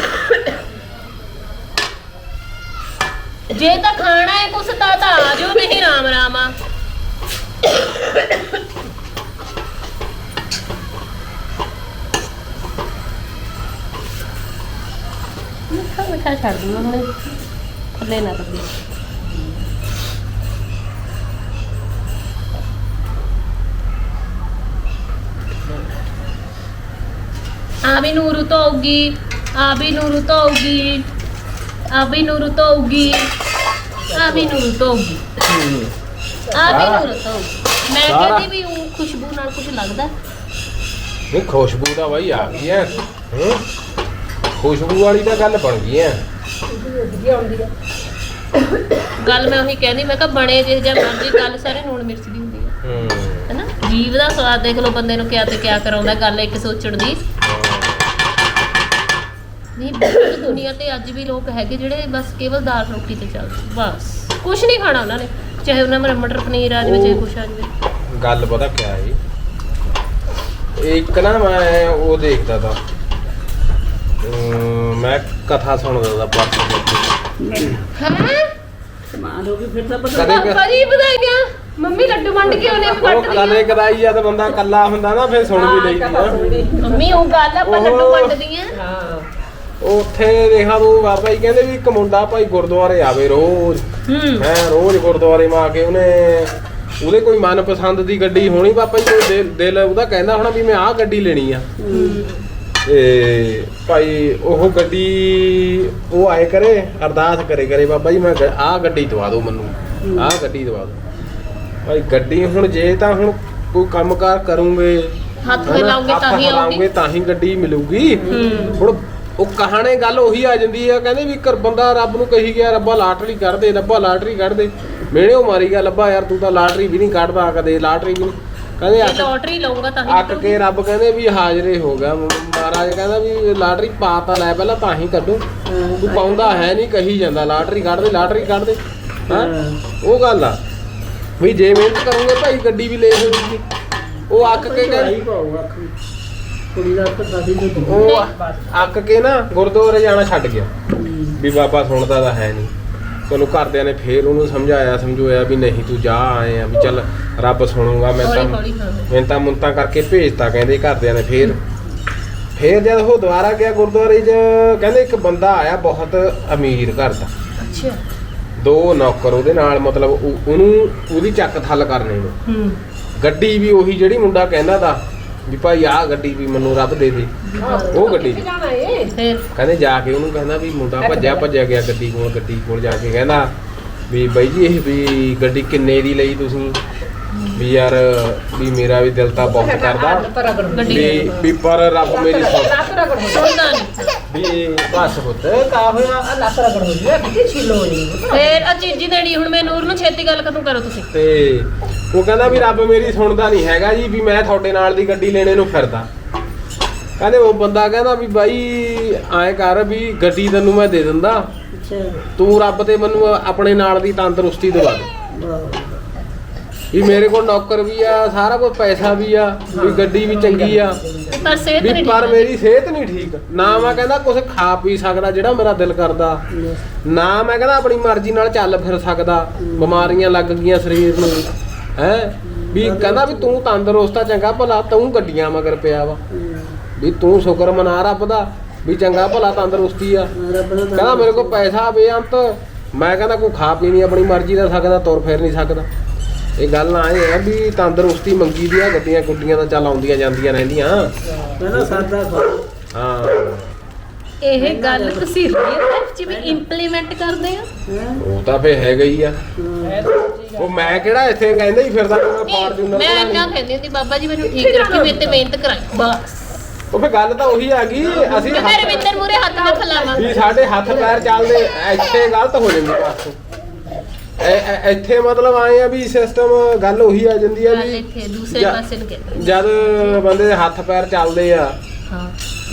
ਜੇ ਤਾਂ ਖਾਣਾ ਹੈ ਕੁਛ ਤਾਂ ਤਾਂ ਆ ਜਾਓ ਨਹੀਂ ਰਾਮ ਰਾਮਾ ਮਿੱਠਾ ਮਿੱਠਾ ਛੱਡ ਦੂੰਗਾ ਹੁਣ ਥੱਲੇ ਨਾ ਲੱਗੇ। ਆ ਵੀ ਨੂਰੂ ਤੋਂ ਆਉਗੀ ਆ ਵੀ ਨੂਰੂ ਤੋਂ ਆਉਗੀ ਆਉਗੀ ਆ ਵੀ
ਸਾਰਾ-
ਨੂਰੂ ਤੋਂ ਆਊਗੀ। ਮੈਂ
ਸਾਰਾ-
ਕਹਿੰਦੀ ਵੀ ਉਹ ਖੁਸ਼ਬੂ ਨਾਲ ਕੁਝ ਲੱਗਦਾ
ਨਹੀਂ ਖੁਸ਼ਬੂ ਤਾਂ ਬਾਈ ਆ ਗਈ ਐ ਹੂੰ ਖੁਸ਼ਬੂ ਵਾਲੀ ਤਾਂ ਗੱਲ ਬਣ ਗਈ
ਹੈ
ਗੱਲ ਮੈਂ ਉਹੀ ਕਹਿੰਦੀ ਮੈਂ ਕਿਹਾ ਬਣੇ ਜਿਹੇ ਜਿਹਾ ਮਰਜ਼ੀ ਗੱਲ ਸਾਰੇ ਨੂਣ ਮਿਰਚ ਦੀ ਹੁੰਦੀ ਹੈ
ਹੂੰ
ਹੈਨਾ ਜੀਵ ਦਾ ਸਵਾਦ ਦੇਖ ਲਓ ਬੰਦੇ ਨੂੰ ਕਿਆ ਤੇ ਕਿਆ ਕਰਾਉਂਦਾ ਗੱਲ ਇੱਕ ਸੋਚਣ ਦੀ ਨਹੀਂ ਬਹੁਤ ਦੁਨੀਆ ਤੇ ਅੱਜ ਵੀ ਲੋਕ ਹੈਗੇ ਜਿਹੜੇ ਬਸ ਕੇਵਲ ਦਾਲ ਰੋਟੀ ਤੇ ਚੱਲਦੇ ਬਸ। ਕੁਝ ਨਹੀਂ ਖਾਣਾ ਉਹਨਾਂ ਨੇ ਚਾਹੇ ਉਹਨਾਂ ਮਰ ਮਟਰ ਪਨੀਰ ਆ ਜਾਵੇ ਚਾਹੇ ਕੁਛ ਆ ਜਾਵੇ।
ਗੱਲ ਪਤਾ ਕਿਆ ਹੈ ਇੱਕ ਨਾ ਮੈਂ ਉਹ ਦੇਖਦਾ ਤਾ। ਅਮ, ਮੈਂ ਕਥਾ ਸੁਣਦਾ ਤਾ ਪਰਸੋਂ
ਹੈ?
ਸਮਾਨ ਹੋ ਗਈ ਫਿਰ ਤਾਂ ਪਤਾ
ਕਦੇ
ਵਧਾਈਆਂ। ਮੰਮੀ ਲੱਡੂ ਵੰਡ ਕੇ ਉਹਨੇ ਵੀ
ਉਹ
ਵੰਡ
ਕਦੇ
ਦਿੱਤੇ
ਕਦਾਈ ਜਦ ਬੰਦਾ ਕੱਲਾ ਹੁੰਦਾ ਨਾ ਫਿਰ ਸੁਣ ਵੀ ਲਈਦੀ
ਕਥਾ
ਆ
ਸੁਣਦੀ
ਮੰਮੀ ਉਹ ਗੱਲ ਆਪਾਂ ਲੱਡੂ
ਉਹ-
ਵੰਡਦੀਆਂ
ਹਾਂ।
ਉੱਥੇ ਦੇਖਾ ਤੂੰ ਬਾਬਾ ਜੀ ਕਹਿੰਦੇ ਵੀ ਇੱਕ ਮੁੰਡਾ ਭਾਈ ਗੁਰਦੁਆਰੇ ਆਵੇ ਰੋਜ਼।
ਹੂੰ।
ਹੈ ਰੋਜ਼ ਗੁਰਦੁਆਰੇ ਮਾ ਕੇ ਉਹਨੇ ਉਹਦੇ ਕੋਈ ਮਨਪਸੰਦ ਦੀ ਗੱਡੀ ਹੋਣੀ ਬਾਬਾ ਜੀ ਕੋਈ ਦਿਲ- ਦਿਲ ਉਹਦਾ ਕਹਿੰਦਾ ਹੋਣਾ ਵੀ ਮੈਂ ਆਹ ਗੱਡੀ ਲੈਣੀ ਆ। ਤੇ ਭਾਈ ਉਹ ਗੱਡੀ ਉਹ ਆਏ ਕਰੇ ਅਰਦਾਸ ਕਰੇ ਕਰੇ ਬਾਬਾ ਜੀ ਮੈਂ ਗ- ਆਹ ਗੱਡੀ ਦਵਾ ਦਿਓ ਮੈਨੂੰ। ਆਹ ਗੱਡੀ ਦਵਾ ਦਿਓ। ਭਾਈ ਗੱਡੀ ਹੁਣ ਜੇ ਤਾਂ ਹੁਣ ਕੋਈ ਕੰਮਕਾਰ ਕਰੂੰਗੇ
ਹੱਥ
ਹਨਾ,
ਹਿਲਾਉਂਗੇ ਤਾਂ
ਹੱਥ
ਹੀ
ਹਿਲਾਉਂਗੇ
ਆਉਂਗੀ
ਤਾਂ ਹੀ ਗੱਡੀ ਮਿਲੂਗੀ। ਹੁਣ ਉਹ ਕਹਾਣੇ ਗੱਲ ਉਹੀ ਆ ਜਾਂਦੀ ਆ ਕਹਿੰਦੇ ਵੀ ਕਰ ਬੰਦਾ ਰੱਬ ਨੂੰ ਕਹੀ ਗਿਆ ਰੱਬਾ ਲਾਟਰੀ ਕੱਢ ਦੇ ਰੱਬਾ ਲਾਟਰੀ ਕੱਢ ਦੇ। ਮੇਣੇ ਉਹ ਮਾਰੀ ਗਿਆ ਲੱਭਾ ਯਾਰ ਤੂੰ ਤਾਂ ਲਾਟਰੀ ਵੀ ਨਹੀਂ ਕੱਢਦਾ ਕਦੇ ਲਾਟਰੀ ਵੀ ਨਹੀਂ। ਕਹਿੰਦੇ ਅੱਕ
ਲੋਟਰੀ ਲਊਗਾ ਤਾਂ ਹੀ
ਅੱਕ ਕੇ ਰੱਬ ਕਹਿੰਦੇ ਵੀ ਹਾਜ਼ਰੇ ਹੋ ਗਿਆ ਮਹਾਰਾਜ ਕਹਿੰਦਾ ਵੀ ਲਾਟਰੀ ਪਾ ਤਾਂ ਲੈ ਪਹਿਲਾਂ ਤਾਂ ਹੀ ਕੱਢੂ। ਤੂੰ ਪਾਉਂਦਾ ਹੈ ਨਹੀਂ ਕਹੀ ਜਾਂਦਾ ਲਾਟਰੀ ਕੱਢ ਦੇ ਲਾਟਰੀ ਕੱਢ ਦੇ। ਹਾਂ? ਉਹ ਗੱਲ ਆ। ਵੀ ਜੇ ਮਿਹਨਤ ਕਰੋਗੇ ਭਾਈ ਗੱਡੀ ਵੀ ਲੈ ਹੋਊਗੀ ਉਹ ਅੱਕ ਕੇ ਕਹਿੰਦੇ
ਕੁੜੀ ਦਾ ਤਾਂ ਸਾਡੀ ਨੂੰ
ਉਹ ਅੱਕ ਕੇ ਨਾ ਗੁਰਦੁਆਰੇ ਜਾਣਾ ਛੱਡ ਗਿਆ। ਵੀ ਬਾਬਾ ਸੁਣਦਾ ਤਾਂ ਹੈ ਨਹੀਂ। ਚਲੋ ਘਰਦਿਆਂ ਨੇ ਫੇਰ ਉਹਨੂੰ ਸਮਝਾਇਆ ਸਮਝੋਇਆ ਵੀ ਨਹੀਂ ਤੂੰ ਜਾ ਆਏ ਆ ਵੀ ਚੱਲ ਰੱਬ ਸੁਣੂਗਾ ਮੈਂ ਤਾਂ ਮੈਂ ਤਾਂ ਮੁੰਤਾ ਕਰਕੇ ਭੇਜਤਾ ਕਹਿੰਦੇ ਘਰਦਿਆਂ ਨੇ ਫੇਰ। ਫੇਰ ਜਦ ਉਹ ਦੁਬਾਰਾ ਗਿਆ ਗੁਰਦੁਆਰੇ 'ਚ ਕਹਿੰਦੇ ਇੱਕ ਬੰਦਾ ਆਇਆ ਬਹੁਤ ਅਮੀਰ ਘਰ ਦਾ।
ਅੱਛਾ।
ਦੋ ਨੌਕਰ ਉਹਦੇ ਨਾਲ ਮਤਲਬ ਉਹ- ਉਹਨੂੰ ਉਹਦੀ ਚੱਕ ਥੱਲ ਕਰਨੇ ਨੂੰ।
ਹੂੰ।
ਗੱਡੀ ਵੀ ਉਹੀ ਜਿਹੜੀ ਮੁੰਡਾ ਕਹਿੰਦਾ ਤਾ ਵੀ ਭਾਈ ਆਹ ਗੱਡੀ ਵੀ ਮੈਨੂੰ ਰੱਬ ਦੇ ਦੇ। ਉਹ ਗੱਡੀ।
ਜਾਣਾ ਏ
ਫਿਰ
ਕਹਿੰਦੇ ਜਾ ਕੇ ਉਹਨੂੰ ਕਹਿੰਦਾ ਵੀ ਮੁੰਡਾ ਭੱਜਿਆ ਭੱਜਿਆ ਗਿਆ ਗੱਡੀ ਕੋਲ ਗੱਡੀ ਕੋਲ ਜਾ ਕੇ। ਕਹਿੰਦਾ ਵੀ ਬਾਈ ਜੀ ਇਹ ਵੀ ਗੱਡੀ ਕਿੰਨੇ ਦੀ ਲਈ ਤੁਸੀਂ? ਵੀ ਯਾਰ ਵੀ ਮੇਰਾ ਵੀ ਦਿਲ ਤਾਂ ਬਹੁਤ ਕਰਦਾ ਵੀ ਵੀ ਪਰ ਰੱਬ ਮੇਰੀ ਸੁਣ। ਵੀ ਬਸ ਪੁੱਤ ਕਾ ਹੋਇਆ?
ਫਿਰ ਆ ਚੀਜ਼ੀ ਦੇਣੀ ਹੁਣ ਮੈਂ ਨੂਰ ਨੂੰ ਛੇਤੀ ਗੱਲ ਕਦੋਂ ਕਰੋ ਤੁਸੀਂ।
ਤੇ ਉਹ ਕਹਿੰਦਾ ਵੀ ਰੱਬ ਮੇਰੀ ਸੁਣਦਾ ਨਹੀਂ ਹੈਗਾ ਜੀ ਵੀ ਮੈਂ ਤੁਹਾਡੇ ਨਾਲ ਦੀ ਗੱਡੀ ਲੈਣੇ ਨੂੰ ਫਿਰਦਾ। ਕਹਿੰਦੇ ਉਹ ਬੰਦਾ ਕਹਿੰਦਾ ਵੀ ਬਾਈ ਐਂ ਕਰ ਵੀ ਗੱਡੀ ਤੈਨੂੰ ਮੈਂ ਦੇ ਦਿੰਦਾ।
ਅੱਛਾ।
ਤੂੰ ਰੱਬ ਤੇ ਮੈਨੂੰ ਆਪਣੇ ਨਾਲ ਦੀ ਤੰਦਰੁਸਤੀ ਦਵਾ ਦੇ। ਵੀ ਮੇਰੇ ਕੋਲ ਨੌਕਰ ਵੀ ਆ ਸਾਰਾ ਕੁਝ ਪੈਸਾ ਵੀ ਆ ਵੀ ਗੱਡੀ ਵੀ ਚੰਗੀ ਆ।
ਪਰ ਸਿਹਤ
ਵੀ
ਨਹੀਂ
ਪਰ ਮੇਰੀ ਸਿਹਤ ਨਹੀਂ ਠੀਕ। ਨਾ ਮੈਂ ਕਹਿੰਦਾ ਕੁਝ ਖਾ ਪੀ ਸਕਦਾ ਜਿਹੜਾ ਮੇਰਾ ਦਿਲ ਕਰਦਾ। ਨਾ ਮੈਂ ਕਹਿੰਦਾ ਆਪਣੀ ਮਰਜ਼ੀ ਨਾਲ ਚੱਲ ਫਿਰ ਸਕਦਾ। ਬਿਮਾਰੀਆਂ ਲੱਗ ਗਈਆਂ ਸਰੀਰ ਨੂੰ। ਹੈ? ਵੀ ਕਹਿੰਦਾ ਵੀ ਤੂੰ ਤੰਦਰੁਸਤ ਆ ਚੰਗਾ ਭਲਾ ਤੂੰ ਗੱਡੀਆਂ ਮਗਰ ਪਿਆ ਵਾ। ਵੀ ਤੂੰ ਸ਼ੁਕਰ ਮਨਾ ਰੱਬ ਦਾ ਵੀ ਚੰਗਾ ਭਲਾ ਤੰਦਰੁਸਤੀ ਆ। ਕਹਿੰਦਾ ਮੇਰੇ ਕੋਲ ਪੈਸਾ ਬੇਅੰਤ। ਮੈਂ ਕਹਿੰਦਾ ਕੋਈ ਖਾ ਪੀ ਨਹੀਂ ਆਪਣੀ ਮਰਜ਼ੀ ਦਾ ਸਕਦਾ ਤੁਰ ਫਿਰ ਨਹੀਂ ਸਕਦਾ। ਇਹ ਗੱਲ ਨਾ ਇਹ ਹੈ ਵੀ ਤੰਦਰੁਸਤੀ ਮੰਗੀ ਦੀ ਆ ਗੱਡੀਆਂ ਗੁੱਡੀਆਂ ਤਾਂ ਚੱਲ ਆਉਂਦੀਆਂ ਜਾਂਦੀਆਂ ਰਹਿੰਦੀਆਂ।
ਪਹਿਲਾਂ ਸਾਦਾ
ਹਾਂ।
ਇਹ ਗੱਲ ਤੁਸੀਂ ਰੀਅਲ ਲਾਈਫ 'ਚ ਵੀ ਇੰਪਲੀਮੈਂਟ ਕਰਦੇ ਆ?
ਉਹ ਤਾਂ ਫੇ ਹੈਗਾ ਹੀ ਆ। ਉਹ ਮੈਂ ਕਿਹੜਾ ਇੱਥੇ ਕਹਿੰਦਾ ਹੀ ਫਿਰਦਾ ਮੈਂ ਫਾਰਚੂਨਰ
ਮੈਂ ਇੰਨਾ ਕਹਿੰਦੀ ਹੁੰਦੀ ਬਾਬਾ ਜੀ ਮੈਨੂੰ ਠੀਕ ਰੱਖੀ ਮੇਰੇ ਤੇ ਮਿਹਨਤ ਕਰਾਈ ਬਸ।
ਉਹ ਫੇ ਗੱਲ ਤਾਂ ਉਹੀ ਆ ਗਈ ਅਸੀਂ
ਰਵਿੰਦਰ ਮੂਰੇ ਹੱਥ ਨਾ ਫਲਾਵਾਂ
ਵੀ ਸਾਡੇ ਹੱਥ ਪੈਰ ਚੱਲਦੇ ਇੱਥੇ ਗਲਤ ਹੋ ਜਾਂਦੀ ਪਾਸੋਂ ਐ- ਐ- ਇੱਥੇ ਮਤਲਬ ਆਏ ਆ ਵੀ ਸਿਸਟਮ ਗੱਲ ਉਹੀ ਆ ਜਾਂਦੀ ਆ
ਗੱਲ
ਵੀ
ਇੱਥੇ ਦੂਸਰੇ
ਜਾਂ-
ਪਾਸੇ ਨੂੰ ਕਹਿੰਦੇ
ਜਦ ਬੰਦੇ ਦੇ ਹੱਥ ਪੈਰ ਚੱਲਦੇ ਆ
ਹਾਂ।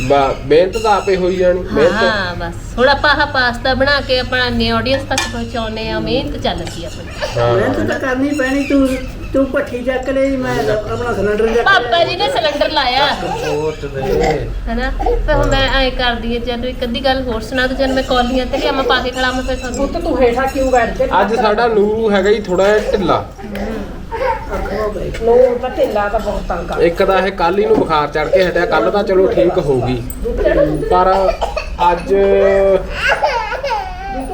ਬਾ- ਮਿਹਨਤ ਤਾਂ ਆਪੇ ਹੋਈ ਜਾਣੀ ਮਿਹਨਤ
ਹਾਂ ਬਸ। ਹੁਣ ਆਪਾਂ ਆਹ ਪਾਸਤਾ ਬਣਾ ਕੇ ਆਪਣਾ ਨੇ ਆਡੀਅנס ਤੱਕ ਪਹੁੰਚਾਉਨੇ ਆ ਮਿਹਨਤ ਚੱਲ ਗਈ ਆਪਣੀ।
ਹਾਂ।
ਮਿਹਨਤ ਤਾਂ ਕਰਨੀ ਪੈਣੀ ਤੂੰ। ਤੂੰ ਭੱਠੀ ਚੱਕ ਲਈ ਮੈਂ ਆਪਣਾ ਸਿਲੰਡਰ ਚੱਕ
ਪਾਪਾ ਜੀ ਨੇ ਸਿਲੰਡਰ ਲਾਇਆ।
ਸੋਚ ਦੇ।
ਹਨਾ? ਫਿਰ ਹੁਣ ਮੈਂ ਐ ਕਰਦੀ ਹਾਂ ਜਦੋਂ ਇੱਕ ਅੱਧੀ ਗੱਲ ਹੋਰ ਸੁਣਾ ਦੋ ਜਦ ਮੈਂ ਕੌਲੀਆਂ ਤੇ ਲਿਆਵਾਂ ਪਾ ਕੇ ਖਿਲਾਵਾਂ ਫਿਰ ਤੁਹਾਨੂੰ।
ਪੁੱਤ ਤੂੰ ਹੇਠਾਂ ਕਿਉਂ ਬੈਠ ਕੇ
ਅੱਜ ਸਾਡਾ ਨੂਰੂ ਹੈਗਾ ਜੀ ਥੋੜਾ ਜਿਹਾ ਢਿੱਲਾ।
ਨੂੰ ਤਾਂ ਢਿੱਲਾ ਤਾਂ ਬਹੁਤ ਤੰਗ ਕਰ
ਇੱਕ ਤਾਂ ਇਹ ਕੱਲ ਹੀ ਨੂੰ ਬੁਖਾਰ ਚੜ ਕੇ ਹਟਿਆ ਕੱਲ ਤਾਂ ਚਲੋ ਠੀਕ ਹੋ ਗਈ ਪਰ ਅੱਜ
ਦੂਸਰੇ